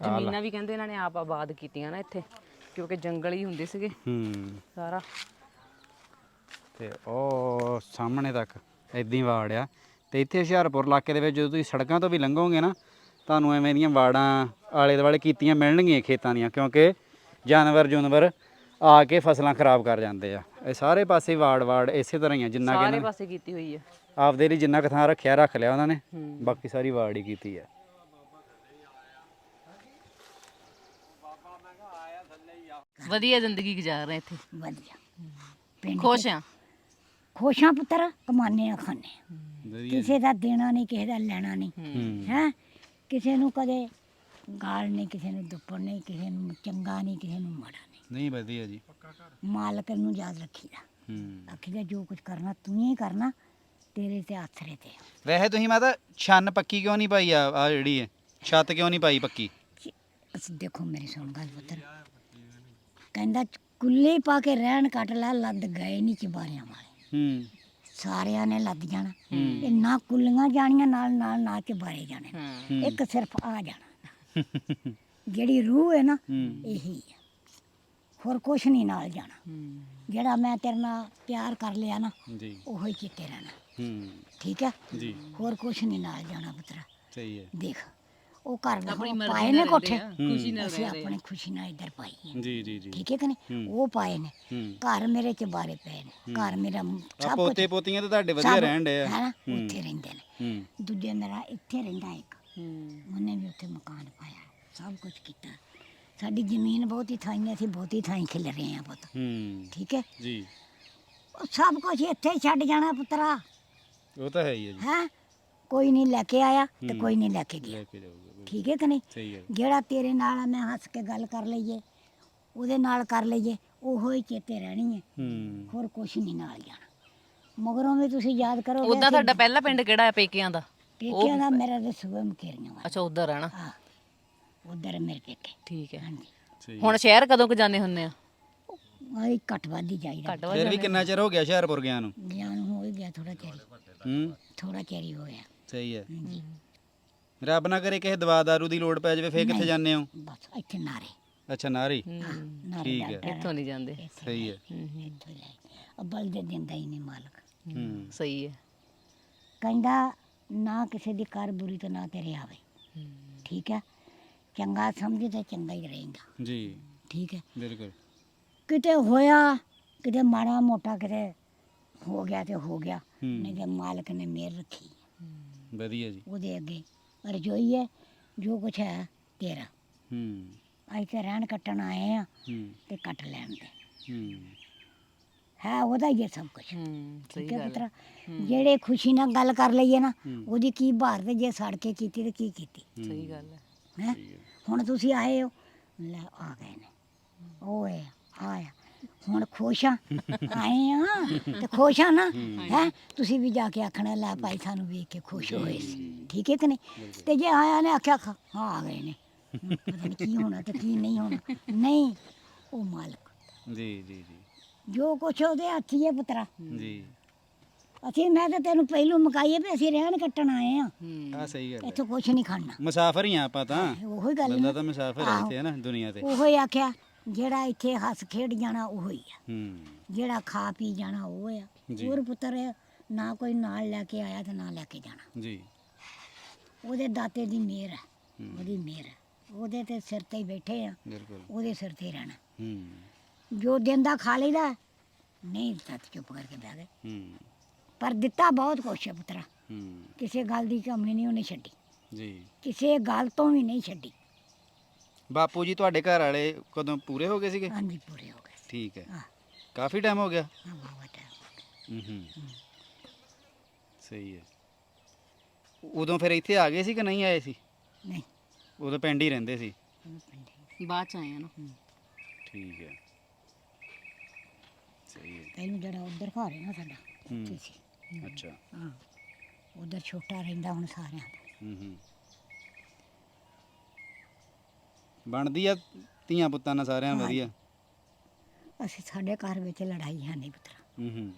ਜ਼ਮੀਨਾਂ ਵੀ ਕਹਿੰਦੇ ਇਹਨਾਂ ਨੇ ਆਪ ਆਬਾਦ ਕੀਤੀਆਂ ਨਾ ਇੱਥੇ ਕਿਉਂਕਿ ਜੰਗਲ ਹੀ ਹੁੰਦੇ ਸੀਗੇ। ਹੂੰ। ਸਾਰਾ। ਤੇ ਉਹ ਸਾਹਮਣੇ ਤੱਕ ਇਦਾਂ ਹੀ ਵਾਰਡ ਆ। ਤੇ ਇੱਥੇ ਹੁਸ਼ਿਆਰਪੁਰ ਇਲਾਕੇ ਦੇ ਵਿੱਚ ਜਦੋਂ ਤੁਸੀਂ ਸੜਕਾਂ ਤੋਂ ਵੀ ਲੰਘੋਗੇ ਨਾ ਤੁਹਾਨੂੰ ਐਵੇਂ ਦੀਆਂ ਵਾੜਾਂ ਆਲੇ ਦੁਆਲੇ ਕੀਤੀਆਂ ਮਿਲਣਗੀਆਂ ਖੇਤਾਂ ਦੀਆਂ ਕਿਉਂਕਿ ਜਾਨਵਰ ਜੁਨਵਰ ਆ ਕੇ ਫਸਲਾਂ ਖਰਾਬ ਕਰ ਜਾਂਦੇ ਆ। ਇਹ ਸਾਰੇ ਪਾਸੇ ਵਾੜ ਵਾੜ ਇਸੇ ਤਰ੍ਹਾਂ ਹੀ ਆ ਜਿੰਨਾ ਕਿ ਸਾਰੇ ਇਹਨਾਂ ਨੇ ਪਾਸੇ ਕੀਤੀ ਹੋਈ ਹੈ ਆਪਦੇ ਲਈ ਜਿੰਨਾ ਕੁ ਥਾਂ ਰੱਖਿਆ ਰੱਖ ਲਿਆ ਉਹਨਾਂ ਨੇ ਬਾਕੀ ਸਾਰੀ ਵਾੜ ਹੀ ਕੀਤੀ ਆ। ਵਧੀਆ ਜ਼ਿੰਦਗੀ ਗੁਜ਼ਾਰ ਰਹੇ ਇੱਥੇ। ਵਧੀਆ। ਪਿੰਡ ਖੁਸ਼ ਆ? ਖੁਸ਼ਾਂ ਪੁੱਤਰ ਕਮਾਨੇ ਆ ਖਾਣੇ। ਵਧੀਆ। ਕਿਸੇ ਦਾ ਦੇਣਾ ਨਹੀਂ ਕਿਸੇ ਦਾ ਲੈਣਾ ਨਹੀਂ। ਹੂੰ। ਹੈ। ਕਿਸੇ ਨੂੰ ਕਦੇ ਗਾਲ ਨਹੀਂ ਕਿਸੇ ਨੂੰ ਦੁੱਪੜ ਨਹੀਂ ਕਿਸੇ ਨੂੰ ਚੰਗਾ ਨਹੀਂ ਕਿਸੇ ਨੂੰ ਮਾੜਾ ਨਹੀਂ ਵਧੀਆ ਜੀ। ਮਾਲਕ ਨੂੰ ਯਾਦ ਰੱਖੀਦਾ। ਹੂੰ। ਆਖੀਦਾ ਜੋ ਕੁਝ ਕਰਨਾ ਤੂੰ ਹੀ ਕਰਨਾ ਤੇਰੇ ਤੇ ਆਸਰੇ ਤੇ ਵੈਸੇ ਤੁਸੀਂ ਮਾਤਾ ਛੰਨ ਪੱਕੀ ਕਿਉਂ ਨਹੀਂ ਪਾਈ ਆ ਆ ਜਿਹੜੀ ਹੈ ਛੱਤ ਕਿਉਂ ਨਹੀਂ ਪਾਈ ਪੱਕੀ? ਅਸੀਂ ਦੇਖੋ ਮੇਰੀ ਸੁਣ ਗੱਲ ਪੁੱਤਰ। ਕਹਿੰਦਾ ਕੁੱਲੇ ਪਾ ਕੇ ਰਹਿਣ ਕੱਟ ਲੈ ਲੱਦ ਗਏ ਨਹੀਂ ਚਬਾਰਿਆਂ ਵਾਲੇ। ਹੂੰ। ਸਾਰਿਆਂ ਨੇ ਲੱਦ ਜਾਣਾ। ਇਹ ਨਾ ਕੁੱਲੀਆਂ ਜਾਣੀਆਂ ਨਾਲ ਨਾਲ ਨਾ ਚਬਾਰੇ ਜਾਣੇ। ਇੱਕ ਸਿਰਫ ਆ ਜਾਣਾ। ਜਿਹੜੀ ਰੂਹ ਹੈ ਨਾ ਇਹੀ ਹੈ ਹੋਰ ਕੁਛ ਨਹੀਂ ਨਾਲ ਜਾਣਾ। ਹੂੰ। ਜਿਹੜਾ ਮੈਂ ਤੇਰੇ ਨਾਲ ਪਿਆਰ ਕਰ ਲਿਆ ਨਾ ਜੀ। ਉਹੀ ਚਿੱਤੇ ਰਹਿਣਾ। ਹੂੰ। ਠੀਕ ਹੈ ਜੀ। ਹੋਰ ਕੁਛ ਨਹੀਂ ਨਾਲ ਜਾਣਾ ਪੁੱਤਰਾ। ਸਹੀ ਹੈ। ਦੇਖ ਉਹ ਘਰ ਦਾ ਆਪਣੀ ਹੁਣ ਮਰਜ਼ੀ ਪਾਏ ਨਾਲ ਨੇ ਕੋਠੇ। ਰਹਿੰਦੇ ਆ, ਖੁਸ਼ੀ ਨਾਲ ਅਸੀਂ ਰਹਿ ਰਹੇ ਆਪਣੀ ਖੁਸ਼ੀ ਨਾਲ ਇੱਧਰ ਪਾਈ ਹੈ। ਜੀ ਜੀ ਜੀ। ਠੀਕ ਹੈ ਕਿ ਨਹੀਂ? ਉਹ ਪਾਏ ਨੇ। ਹੂੰ। ਘਰ ਮੇਰੇ ਚ ਬਾਰੇ ਪਏ ਨੇ। ਘਰ ਮੇਰਾ ਮ- ਆ ਸਭ ਕੁਝ ਪੋਤੇ ਪੋਤੀਆਂ ਤਾਂ ਤੁਹਾਡੇ ਵਧੀਆ ਰਹਿਣ ਡੇ ਆ। ਹੈ ਨਾ? ਉੱਥੇ ਰਹਿੰਦੇ ਨੇ। ਹੂੰ। ਦੂਜੇ ਮੇਰਾ ਇੱਥੇ ਰਹਿੰਦਾ ਇੱਕ। ਹੂੰ। ਉਹਨੇ ਵੀ ਉੱਥੇ ਮਕਾਨ ਪਾਇਆ। ਸਭ ਕੁਝ ਕੀਤਾ। ਸਾਡੀ ਜ਼ਮੀਨ ਬਹੁਤੀ ਥਾਈਂ ਅਸੀਂ ਬਹੁਤੀ ਥਾਈਂ ਖਿਲ ਰਹੇ ਆ ਪੁੱਤ। ਹੂੰ। ਠੀਕ ਹੈ? ਜੀ। ਉਹ ਸਭ ਕੁਝ ਇੱਥੇ ਹੀ ਛੱਡ ਜਾਣਾ ਪੁੱਤਰਾ। ਉਹ ਤਾਂ ਹੈ ਹੀ ਹੈ ਜੀ। ਹੈ? ਕੋਈ ਨਹੀਂ ਲੈ ਕੇ ਆਇਆ ਤੇ ਹੂੰ। ਕੋਈ ਨਹੀਂ ਲੈ ਕੇ ਗਿਆ। ਲੈ ਕੇ ਜਾਊਗਾ ਠੀਕ ਹੈ ਕਿ ਨਹੀਂ? ਸਹੀ ਹੈ ਜਿਹੜਾ ਤੇਰੇ ਨਾਲ ਆ, ਮੈਂ ਹੱਸ ਕੇ ਗੱਲ ਕਰ ਲਈਏ ਉਹਦੇ ਨਾਲ ਕਰ ਲਈਏ ਉਹੋ ਹੀ ਚੇਤੇ ਰਹਿਣੀ ਹੈ। ਹੂੰ। ਹੋਰ ਕੁਛ ਨਹੀਂ ਨਾਲ ਜਾਣਾ। ਮਗਰੋਂ ਵੀ ਤੁਸੀਂ ਯਾਦ ਕਰੋਗੇ ਉਦਾਂ ਤੁਹਾਡਾ ਪਹਿਲਾ ਪਿੰਡ ਕਿਹੜਾ ਹੈ? ਪੇਕਿਆਂ ਦਾ? ਪੇਕਿਆਂ ਦਾ ਮੇਰਾ ਤੇ ਸੂਬੇ ਮਕੇਰੀਆਂ ਵਾਲਾ। ਅੱਛਾ ਉਧਰ ਹੈ ਨਾ ਹਾਂ। ਉਧਰ ਮੇਰੇ ਪੇਕੇ। ਠੀਕ ਹੈ। ਹਾਂਜੀ। ਹੁਣ ਸ਼ਹਿਰ ਕਦੋਂ ਕੁ ਜਾਂਦੇ ਹੁੰਦੇ ਆ? ਆਈ ਘੱਟ ਵੱਧ ਹੀ ਜਾਈਦਾ। ਘੱਟ ਫਿਰ ਵੀ ਕਿੰਨਾ ਚਿਰ ਹੋ ਗਿਆ ਹੁਸ਼ਿਆਰਪੁਰ ਗਿਆ ਨੂੰ? ਗਿਆਨ ਹੋ ਹੀ ਗਿਆ ਥੋੜਾ ਚਿਰ। ਹੂੰ? ਥੋੜਾ ਚਿਰ ਹੀ ਹੋਇਆ। ਸਹੀ ਹੈ। ਹਾਂਜੀ। ਰੱਬ ਨਾ ਕਰੇ ਕਿਸੇ ਦਵਾ ਦਾਰੂ ਦੀ ਲੋੜ ਪੈ ਜਾਵੇ ਫੇਰ ਕਿੱਥੇ ਜਾਂਦੇ ਹੋ? ਬਸ ਇੱਥੇ ਨਾਰੇ। ਅੱਛਾ ਨਾਰੀ? ਨਾਰੇ ਠੀਕ ਹੈ। ਡਾਕਟਰ ਇੱਥੋਂ ਨਹੀਂ ਜਾਂਦੇ। ਸਹੀ ਹੈ। ਇੱਥੋਂ ਲੈ ਅਬਲ ਦੇ ਦਿੰਦਾ ਹੀ ਨਹੀਂ ਮਾਲਕ। ਹੂੰ ਸਹੀ ਹੈ। ਕਹਿੰਦਾ ਨਾ ਕਿਸੇ ਦੀ ਕਰ ਬੁਰੀ ਤਾਂ ਨਾ ਤੇਰੇ ਆਵੇ। ਠੀਕ ਹੈ। ਚੰਗਾ ਸਮਝੇ ਤਾਂ ਚੰਗਾ ਹੀ ਰਹੇਗਾ। ਜੀ। ਠੀਕ ਹੈ। ਬਿਲਕੁਲ। ਕਿਤੇ ਹੋਇਆ ਕਿਤੇ ਮਾੜਾ ਮੋਟਾ ਕਿਤੇ ਹੋ ਗਿਆ ਤੇ ਹੋ ਗਿਆ। ਹੂੰ। ਨਹੀਂ ਤੇ ਮਾਲਕ ਨੇ ਮਿਹਰ ਰੱਖੀ। ਵਧੀਆ ਜੀ। ਉਹਦੇ ਅੱਗੇ ਰਜੋਈ ਹੈ ਜੋ ਕੁਛ ਹੈ ਤੇਰਾ। ਹੂੰ। ਅਸੀਂ ਤੇ ਰਹਿਣ ਕੱਟਣ ਆਏ ਆ ਹੂੰ। ਤੇ ਕੱਟ ਲੈਣ ਦੇ। ਹੂੰ। ਹੈ ਉਹਦਾ ਹੀ ਹੈ ਸਭ ਕੁਝ ਹੂੰ ਸਹੀ ਠੀਕ ਹੈ ਗੱਲ ਪੁੱਤਰਾ। ਜਿਹੜੇ ਖੁਸ਼ੀ ਨਾਲ ਗੱਲ ਕਰ ਲਈਏ ਨਾ ਹੂੰ। ਉਹਦੀ ਕੀ ਭਾਰ ਤੇ ਜੇ ਸੜ ਕੇ ਕੀਤੀ ਤੇ ਕੀ ਕੀਤੀ। ਸਹੀ ਗੱਲ ਹੈ। ਹੈ? ਹੁਣ ਤੁਸੀਂ ਆਏ ਹੋ? ਲੈ ਆ ਗਏ ਨੇ। ਓਏ ਆਇਆ। ਹੁਣ ਖੁਸ਼ ਆ? ਆਏ ਆ? ਤੇ ਖੁਸ਼ ਆ ਨਾ? ਹੈ। ਤੁਸੀਂ ਵੀ ਜਾ ਕੇ ਆਖਣਾ ਲੈ ਭਾਈ ਸਾਨੂੰ ਵੇਖ ਕੇ ਖੁਸ਼ ਹੋਏ ਸੀ। ਠੀਕ ਹੈ। ਕਿ ਨਹੀਂ? ਤੇ ਜੇ ਆਇਆ ਨੇ ਆਖਿਆ ਖਾ ਹਾਂ ਆ ਗਏ ਨੇ। ਪਤਾ ਨਹੀਂ ਕੀ ਹੋਣਾ ਤੇ ਕੀ ਨਹੀਂ ਹੋਣਾ। ਨਹੀਂ ਉਹ ਮਾਲਕ। ਜੀ ਜੀ ਜੀ। ਜੋ ਕੁਛ ਉਹਦੇ ਹੱਥ ਹੈ ਪੁੱਤਰਾ। ਜੀ। ਅਸੀਂ ਮੈਂ ਤਾਂ ਤੈਨੂੰ ਪਹਿਲੋਂ ਮੁਕਾਈਏ ਵੀ ਅਸੀਂ ਰਹਿਣ ਕੱਟਣ ਆਏ ਆ। ਹੂੰ। ਆ ਸਹੀ ਗੱਲ ਹੈ। ਇੱਥੋਂ ਕੁਛ ਨਹੀਂ ਖਾਣਾ। ਮੁਸਾਫਰ ਹੀ ਆ ਆਪਾਂ ਤਾਂ। ਉਹੀ ਗੱਲ ਬੰਦਾ ਨਾ। ਤਾਂ ਮੁਸਾਫਰ ਹੈ ਇੱਥੇ ਹੈ ਨਾ ਦੁਨੀਆ ਤੇ। ਉਹੋ ਹੀ ਆਖਿਆ ਜਿਹੜਾ ਇੱਥੇ ਹੱਸ ਖੇਡ ਜਾਣਾ ਉਹੋ ਹੀ ਆ। ਹੂੰ। ਜਿਹੜਾ ਖਾ ਪੀ ਜਾਣਾ ਉਹ ਆ। ਜੀ। ਹੋਰ ਪੁੱਤਰ ਨਾ ਕੋਈ ਨਾਲ ਲੈ ਕੇ ਆਇਆ ਤੇ ਨਾ ਲੈ ਕੇ ਜਾਣਾ। ਜੀ। ਉਹਦੇ ਦਾਤੇ ਦੀ ਮਿਹਰ ਹੈ। ਉਹਦੀ ਮਿਹਰ ਹੈ ਉਹਦੇ ਤੇ ਸਿਰ ਤੇ ਹੀ ਬੈਠੇ ਆ। ਬਿਲਕੁਲ। ਉਹਦੇ ਸਿਰ ਤੇ ਹੀ ਰਹਿਣਾ। ਹੂੰ। ਜੋ ਦਿੰਦਾ ਖਾ ਲਈਦਾ ਨਹੀਂ ਦਿੱਤਾ ਤੇ ਚੁੱਪ ਕਰਕੇ ਬਹਿ ਗਏ। ਹੂੰ। ਪਰ ਦਿੱਤਾ ਬਹੁਤ ਕੁਛ ਹੈ ਪੁੱਤਰਾ। ਹੂੰ। ਕਿਸੇ ਗੱਲ ਦੀ ਕਮੀ ਨਹੀਂ ਉਹਨੇ ਛੱਡੀ। ਜੀ। ਕਿਸੇ ਗੱਲ ਤੋਂ ਵੀ ਨਹੀਂ ਛੱਡੀ। ਬਾਪੂ ਜੀ ਤੁਹਾਡੇ ਘਰ ਵਾਲੇ ਕਦੋਂ ਪੂਰੇ ਹੋ ਗਏ ਸੀਗੇ? ਹਾਂਜੀ ਪੂਰੇ ਹੋ ਗਏ। ਠੀਕ ਹੈ। ਹਾਂ। ਕਾਫੀ ਟਾਈਮ ਹੋ ਗਿਆ? ਹਾਂ ਬਾਬਾ ਟਾਈਮ ਹੂੰ ਹੂੰ ਸਹੀ ਹੈ। ਉਦੋਂ ਫਿਰ ਇੱਥੇ ਆ ਗਏ ਸੀ ਕਿ ਨਹੀਂ ਆਏ ਸੀ? ਨਹੀਂ। ਉਦੋਂ ਪਿੰਡ ਹੀ ਰਹਿੰਦੇ ਸੀ। ਪਿੰਡੇ ਬਾਅਦ ਚ ਆਏ ਆ ਨਾ। ਠੀਕ ਹੈ। ਸਹੀ ਹੈ। ਪਹਿਲਾਂ ਜਿਹੜਾ ਉਧਰ ਘਰ ਹੈ ਨਾ ਸਾਡਾ ਹੂੰ। ਉੱਥੇ ਸੀ। ਅੱਛਾ। ਹਾਂ। ਉਧਰ ਛੋਟਾ ਰਹਿੰਦਾ ਹੁਣ ਸਾਰਿਆਂ ਦਾ। ਹੂੰ ਹੂੰ। ਬਣਦੀ ਆ ਧੀਆਂ ਪੁੱਤਾਂ ਨਾਲ ਸਾਰਿਆਂ ਨਾਲ ਵਧੀਆ? ਅਸੀਂ ਸਾਡੇ ਘਰ ਵਿੱਚ ਲੜਾਈ ਹੈ ਨਹੀਂ ਪੁੱਤਰਾ। ਹੂੰ ਹੂੰ।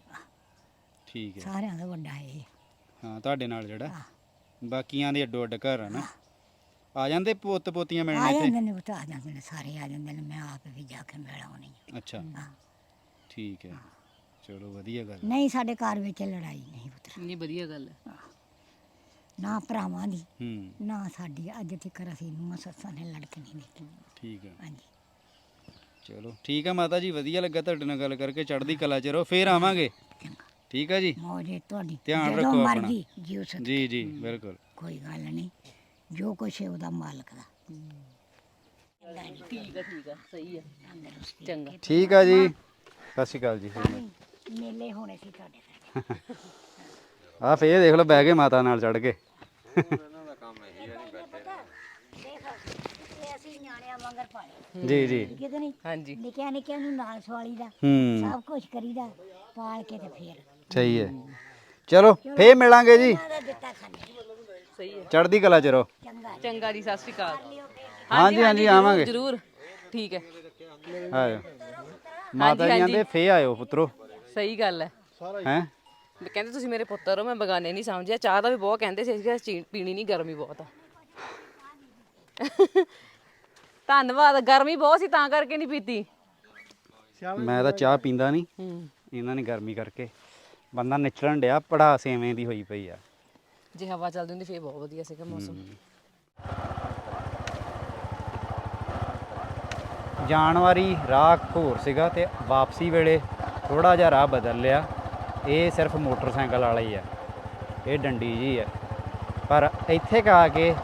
ਠੀਕ ਹੈ। ਸਾਰਿਆਂ ਦਾ ਵੱਡਾ ਇਹ ਹਾਂ। ਤੁਹਾਡੇ ਨਾਲ ਜਿਹੜਾ। ਹਾਂ। ਬਾਕੀਆਂ ਦੇ ਅੱਡੋ ਅੱਡ ਘਰ ਆ ਨਾ। ਆ ਜਾਂਦੇ ਪੁੱਤ ਪੋਤੀਆਂ ਆ ਮਿਲਣ ਇੱਥੇ? ਜਾਂਦੇ ਨੇ ਪੁੱਤ ਆ ਜਾਂਦੇ ਨੇ ਸਾਰੇ ਆ ਜਾਂਦੇ ਨੇ। ਮੈਂ ਆਪ ਵੀ ਜਾ ਕੇ ਮਿਲ ਆਉਣੀ ਆ। ਅੱਛਾ। ਹਾਂ। ਠੀਕ ਹੈ। ਚਲੋ ਵਧੀਆ ਗੱਲ ਨਹੀਂ ਸਾਡੇ ਘਰ ਵਿੱਚ ਲੜਾਈ ਨਹੀਂ ਪੁੱਤਰਾ। ਨਹੀਂ ਵਧੀਆ ਗੱਲ ਹੈ। ਨਾ ਭਰਾਵਾਂ ਦੀ ਹੂੰ। ਨਾ ਸਾਡੀ। ਅੱਜ ਤੱਕ ਅਸੀਂ ਨੂੰ ਸੱਸਾਂ ਨੇ ਲੜਕ ਨਹੀਂ ਦਿੱਤੀ। ਠੀਕ ਹੈ ਹਾਂਜੀ। ਚਲੋ ਠੀਕ ਹੈ ਮਾਤਾ ਜੀ ਵਧੀਆ ਲੱਗਾ ਤੁਹਾਡੇ ਨਾਲ ਗੱਲ ਕਰਕੇ ਚੜ੍ਹਦੀ ਕਲਾ ਚ ਰਹੋ ਫੇਰ ਆਵਾਂਗੇ। ਚੰਗਾ। ਠੀਕ ਹੈ ਜੀ? ਮੌਜੇ ਤੁਹਾਡੀ। ਧਿਆਨ ਜਦੋਂ ਰੱਖੋ ਆਪਣਾ। ਮਰਜ਼ੀ ਜਿਉ ਸਕ ਜੀ ਜੀ ਬਿਲਕੁਲ। ਕੋਈ ਗੱਲ ਨਹੀਂ। ਜੋ ਕੁਛ ਹੈ ਉਹਦਾ ਮਾਲਕ ਦਾ। ਠੀਕ ਹੈ ਠੀਕ ਹੈ ਸਹੀ ਹੈ ਚੰਗਾ। ਠੀਕ ਆ ਜੀ। ਸਤਿ ਸ਼੍ਰੀ ਅਕਾਲ ਜੀ। ਮੇਲੇ ਹੋਣੇ ਸੀ ਤੁਹਾਡੇ ਘਰ ਆ ਫੇਰ ਦੇਖ ਲਓ ਬਹਿ ਮਾਤਾ ਨਾਲ ਚੜ ਕੇ। ਇਹ ਅਸੀਂ ਨਿਆਣਿਆਂ ਵਾਂਗਰ ਪਾਲੇ ਜੀ ਜੀ। ਕਿਤੇ ਨਹੀਂ? ਹਾਂਜੀ। ਨਿੱਕਿਆਂ ਨਿੱਕਿਆਂ ਨੂੰ ਨਾਲ ਸਵਾਲੀ ਦਾ ਹੂੰ। ਸਭ ਕੁਝ ਕਰੀਦਾ ਪਾਲ ਕੇ ਤੇ ਫੇਰ। ਸਹੀ ਹੈ। ਚਲੋ ਫੇਰ ਮਿਲਾਂਗੇ ਜੀ। ਦਾ ਦਿੱਤਾ ਸਾਨੂੰ। ਸਹੀ ਹੈ। ਚੜ੍ਹਦੀ ਕਲਾ ਚ ਰਹੋ। ਚੰਗਾ ਚੰਗਾ ਜੀ ਸਤਿ ਸ਼੍ਰੀ ਅਕਾਲ। ਹਾਂਜੀ ਹਾਂਜੀ ਆਵਾਂਗੇ। ਜ਼ਰੂਰ। ਠੀਕ ਹੈ। ਆਇਓ। ਮਾਤਾ ਜੀ ਆਂਦੇ ਫੇ ਆਇਓ ਪੁੱਤਰੋ। ਸਹੀ ਗੱਲ ਹੈ। ਹੈ। ਕਹਿੰਦੇ ਤੁਸੀਂ ਮੇਰੇ ਪੁੱਤਰ ਹੋ ਮੈਂ ਬਗਾਨੇ ਨਹੀਂ ਸਮਝਿਆ। ਚਾਹ ਦਾ ਵੀ ਬਹੁਤ ਕਹਿੰਦੇ ਸੀ ਅਸੀਂ ਚੀ- ਪੀਣੀ ਨਹੀਂ ਗਰਮੀ ਬਹੁਤ ਆ। ਧੰਨਵਾਦ ਗਰਮੀ ਬਹੁਤ ਸੀ ਤਾਂ ਕਰਕੇ ਨਹੀਂ ਪੀਤੀ। ਮੈਂ ਤਾਂ ਚਾਹ ਪੀਂਦਾ ਨਹੀਂ। ਹੂੰ। ਇਹਨਾਂ ਨੇ ਗਰਮੀ ਕਰਕੇ। ਬੰਦਾ ਨਿਚੜਨ ਡਿਆ ਪੜਾਸ ਐਵੇਂ ਦੀ ਹੋਈ ਪਈ ਆ। ਜੇ ਹਵਾ ਚੱਲਦੀ ਹੁੰਦੀ ਫੇਰ ਬਹੁਤ ਵਧੀਆ ਸੀਗਾ ਮੌਸਮ। ਜਾਣ ਵਾਰੀ ਰਾਹ ਘੋਰ ਸੀਗਾ ਤੇ ਵਾਪਸੀ ਵੇਲੇ ਥੋੜਾ ਜਿਹਾ ਰਾਹ ਬਦਲ ਲਿਆ। ਇਹ ਸਿਰਫ ਮੋਟਰਸਾਈਕਲ ਵਾਲਾ ਹੀ ਆ। ਇਹ ਡੰਡੀ ਜੀ ਆ। ਪਰ ਇੱਥੇ ਕਾ ਆ ਕੇ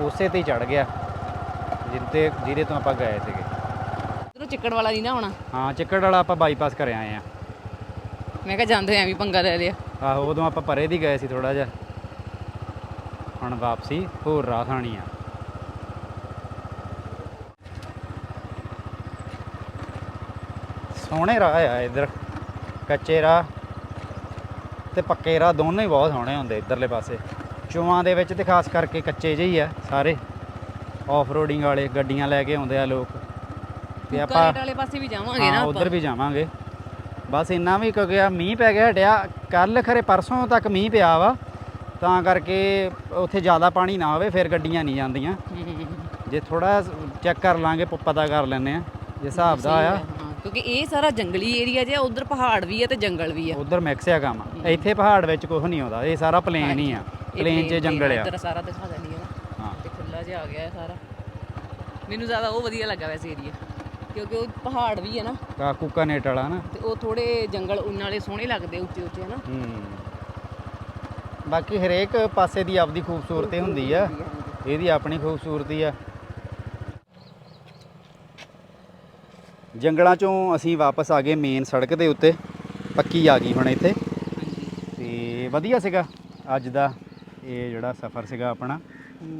ਉਸੇ ਤੇ ਚੜ ਗਿਆ ਜਿਹਦੇ ਜਿਹਦੇ ਤੋਂ ਆਪਾਂ ਗਏ ਸੀਗੇ। ਉਧਰੋਂ ਚਿੱਕੜ ਵਾਲਾ ਨਹੀਂ ਨਾ ਆਉਣਾ? ਹਾਂ ਚਿੱਕੜ ਵਾਲਾ ਆਪਾਂ ਬਾਈਪਾਸ ਕਰ ਆਏ ਆ। ਮੈਂ ਕਿਹਾ ਜਾਂਦੇ ਐਵੇਂ ਪੰਗਾ ਲੈ ਲਿਆ। ਆਹੋ ਉਦੋਂ ਆਪਾਂ ਪਰੇ ਦੀ ਗਏ ਸੀ ਥੋੜਾ ਜਿਹਾ। ਹੁਣ ਵਾਪਸੀ ਹੋਰ ਰਾਹ ਖਾਣੀ ਆ। ਸੋਹਣੇ ਰਾਹ ਆ ਇੱਧਰ। ਕੱਚੇ ਰਾਹ ਤੇ ਪੱਕੇ ਰਾਹ ਦੋਨੇ ਹੀ ਬਹੁਤ ਸੋਹਣੇ ਹੁੰਦੇ ਇੱਧਰਲੇ ਪਾਸੇ। ਚੁਆਂ ਦੇ ਵਿੱਚ ਤੇ ਖਾਸ ਕਰਕੇ ਕੱਚੇ ਜਿਹੇ ਹੀ ਆ ਸਾਰੇ। ਆਫ ਰੋਡਿੰਗ ਵਾਲੇ ਗੱਡੀਆਂ ਲੈ ਕੇ ਆਉਂਦੇ ਆ ਲੋਕ। ਤੇ ਆਪਾਂ ਵਾਲੇ ਪਾਸੇ ਵੀ ਜਾਵਾਂਗੇ ਨਾ ਉਧਰ ਵੀ ਜਾਵਾਂਗੇ। ਬਸ ਇੰਨਾ ਵੀ ਕਿਉਂਕਿ ਆ ਮੀਂਹ ਪੈ ਗਿਆ ਹਟਿਆ। ਕੱਲ ਖਰੇ ਪਰਸੋਂ ਤੱਕ ਮੀਂਹ ਪਿਆ ਵਾ। ਤਾਂ ਕਰਕੇ ਉੱਥੇ ਜ਼ਿਆਦਾ ਪਾਣੀ ਨਾ ਹੋਵੇ ਫਿਰ ਗੱਡੀਆਂ ਨਹੀਂ ਜਾਂਦੀਆਂ। ਜੇ ਥੋੜਾ ਚੈੱਕ ਕਰ ਲਾਂਗੇ ਪਤਾ ਕਰ ਲੈਨੇ ਆ। ਜੇ ਹਿਸਾਬ ਦਾ ਆ। ਕਿਉਂਕਿ ਇਹ ਸਾਰਾ ਜੰਗਲੀ ਏਰੀਆ ਜਿਹਾ ਉਧਰ ਪਹਾੜ ਵੀ ਆ ਤੇ ਜੰਗਲ ਵੀ ਆ। ਉਧਰ ਮਿਕਸ ਆ ਕੰਮ। ਇੱਥੇ ਪਹਾੜ ਵਿੱਚ ਕੁਝ ਨਹੀਂ ਆਉਂਦਾ। ਇਹ ਸਾਰਾ ਪਲੇਨ ਹੀ ਆ। ਪਲੇਨ 'ਚ ਜੰਗਲ ਆ। ਇੱਧਰ ਸਾਰਾ ਦਿਖਾ ਦਿੰਦੀ ਆ ਨਾ। ਹਾਂ। ਤੇ ਖੁੱਲਾ ਜਿਹਾ ਆ ਗਿਆ ਇਹ ਸਾਰਾ। ਮੈਨੂੰ ਜ਼ਿਆਦਾ ਉਹ ਵਧੀਆ ਲੱਗਾ ਵੈਸੇ ਏਰੀਆ ਕਿਉਂਕਿ ਉਹ ਪਹਾੜ ਵੀ ਹੈ ਨਾ। ਕਾ ਕੁਕਾਨੇਟ ਵਾਲਾ ਨਾ। ਤੇ ਉਹ ਥੋੜੇ ਜੰਗਲ ਉਹਨਾਂ ਵਾਲੇ ਸੋਹਣੇ ਲੱਗਦੇ ਉੱਚੇ ਉੱਚੇ ਹਨਾ। ਹੂੰ। ਬਾਕੀ ਹਰੇਕ ਪਾਸੇ ਦੀ ਆਪਦੀ ਖੂਬਸੂਰਤੀ ਹੁੰਦੀ ਆ। ਇਹਦੀ ਆਪਣੀ ਖੂਬਸੂਰਤੀ ਆ। ਜੰਗਲਾਂ ਚੋਂ ਅਸੀਂ ਵਾਪਸ ਆ ਗਏ ਮੇਨ ਸੜਕ ਦੇ ਉੱਤੇ। ਪੱਕੀ ਆ ਗਈ ਹੁਣ ਇੱਥੇ। ਤੇ ਵਧੀਆ ਸੀਗਾ। ਅੱਜ ਦਾ ਇਹ ਜਿਹੜਾ ਸਫ਼ਰ ਸੀਗਾ ਆਪਣਾ।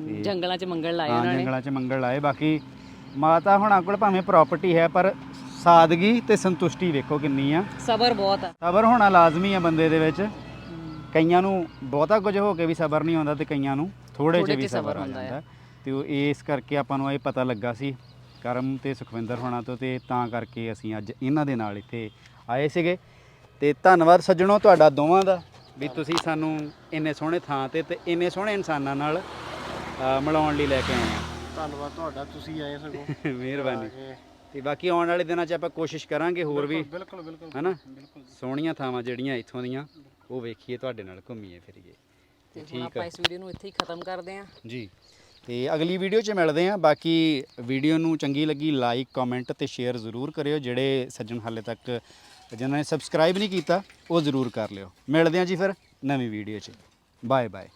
ਤੇ ਜੰਗਲਾਂ 'ਚ ਮੰਗਲ ਲਾਏ ਹਾਂ ਉਹਨਾਂ ਨੇ। ਜੰਗਲਾਂ 'ਚ ਮੰਗਲ ਲਾਏ। ਬਾਕੀ ਮਾਤਾ ਹੁਣਾਂ ਕੋਲ ਭਾਵੇਂ ਪ੍ਰਾਪਰਟੀ ਹੈ ਪਰ ਸਾਦਗੀ ਤੇ ਸੰਤੁਸ਼ਟੀ ਵੇਖੋ ਕਿੰਨੀ ਆ। ਸਬਰ ਬਹੁਤ ਆ। ਸਬਰ ਹੋਣਾ ਲਾਜ਼ਮੀ ਆ ਬੰਦੇ ਦੇ ਵਿੱਚ। ਕਈਆਂ ਨੂੰ ਬਹੁਤਾ ਕੁਝ ਹੋ ਕੇ ਵੀ ਸਬਰ ਨਹੀਂ ਆਉਂਦਾ ਤੇ ਕਈਆਂ ਨੂੰ ਥੋੜੇ ਜਿਹੇ ਵੀ ਸਬਰ ਸਬਰ ਆ ਹੁੰਦਾ ਜਾਂਦਾ। ਤੇ ਉਹ ਇਸ ਕਰਕੇ ਆਪਾਂ ਨੂੰ ਇਹ ਪਤਾ ਲੱਗਾ ਸੀ। ਕਰਮ ਤੇ ਸੁਖਵਿੰਦਰ ਹੋਣਾ ਤੋਂ ਤੇ ਤਾਂ ਕਰਕੇ ਅਸੀਂ ਅੱਜ ਇਹਨਾਂ ਦੇ ਨਾਲ ਇੱਥੇ ਆਏ ਸੀਗੇ। ਤੇ ਧੰਨਵਾਦ ਸੱਜਣੋ ਤੁਹਾਡਾ ਦੋਵਾਂ ਦਾ ਵੀ ਤੁਸੀਂ ਸਾਨੂੰ ਇੰਨੇ ਸੋਹਣੇ ਥਾਂ ਤੇ ਤੇ ਇੰਨੇ ਸੋਹਣੇ ਇਨਸਾਨਾਂ ਨਾਲ ਅ, ਮਿਲਾਉਣ ਲਈ ਲੈ ਕੇ ਆਏ ਆ। ਧੰਨਵਾਦ ਤੁਹਾਡਾ ਤੁਸੀਂ ਆਏ ਸਗੋਂ। ਮਿਹਰਬਾਨੀ। ਤੇ ਬਾਕੀ ਆਉਣ ਵਾਲੇ ਦਿਨਾਂ 'ਚ ਆਪਾਂ ਕੋਸ਼ਿਸ਼ ਕਰਾਂਗੇ ਹੋਰ ਵੀ ਬਿਲਕੁਲ ਬਿਲਕੁਲ ਹਨਾ? ਸੋਹਣੀਆਂ ਥਾਵਾਂ ਜਿਹੜੀਆਂ ਇੱਥੋਂ ਦੀਆਂ ਉਹ ਵੇਖੀਏ ਤੁਹਾਡੇ ਨਾਲ ਘੁੰਮੀਏ ਫਿਰੀਏ। ਤੇ ਹੁਣ ਆਪਾਂ ਇਸ ਵੀਡੀਓ ਨੂੰ ਇੱਥੇ ਹੀ ਖਤਮ ਕਰਦੇ ਆਂ ਜੀ। ਤੇ ਅਗਲੀ ਵੀਡੀਓ 'ਚ ਮਿਲਦੇ ਆਂ ਬਾਕੀ ਵੀਡੀਓ ਨੂੰ ਚੰਗੀ ਲੱਗੀ ਲਾਈਕ ਕਮੈਂਟ ਤੇ ਸ਼ੇਅਰ ਜ਼ਰੂਰ ਕਰਿਓ। ਜਿਹੜੇ ਸੱਜਣ ਹਾਲੇ ਤੱਕ ਜਿਨ੍ਹਾਂ ਨੇ ਸਬਸਕ੍ਰਾਈਬ ਨਹੀਂ ਕੀਤਾ, ਉਹ ਜ਼ਰੂਰ ਕਰ ਲਿਓ। ਮਿਲਦੇ ਆਂ ਜੀ ਫਿਰ ਨਵੀਂ ਵੀਡੀਓ 'ਚ। Bye bye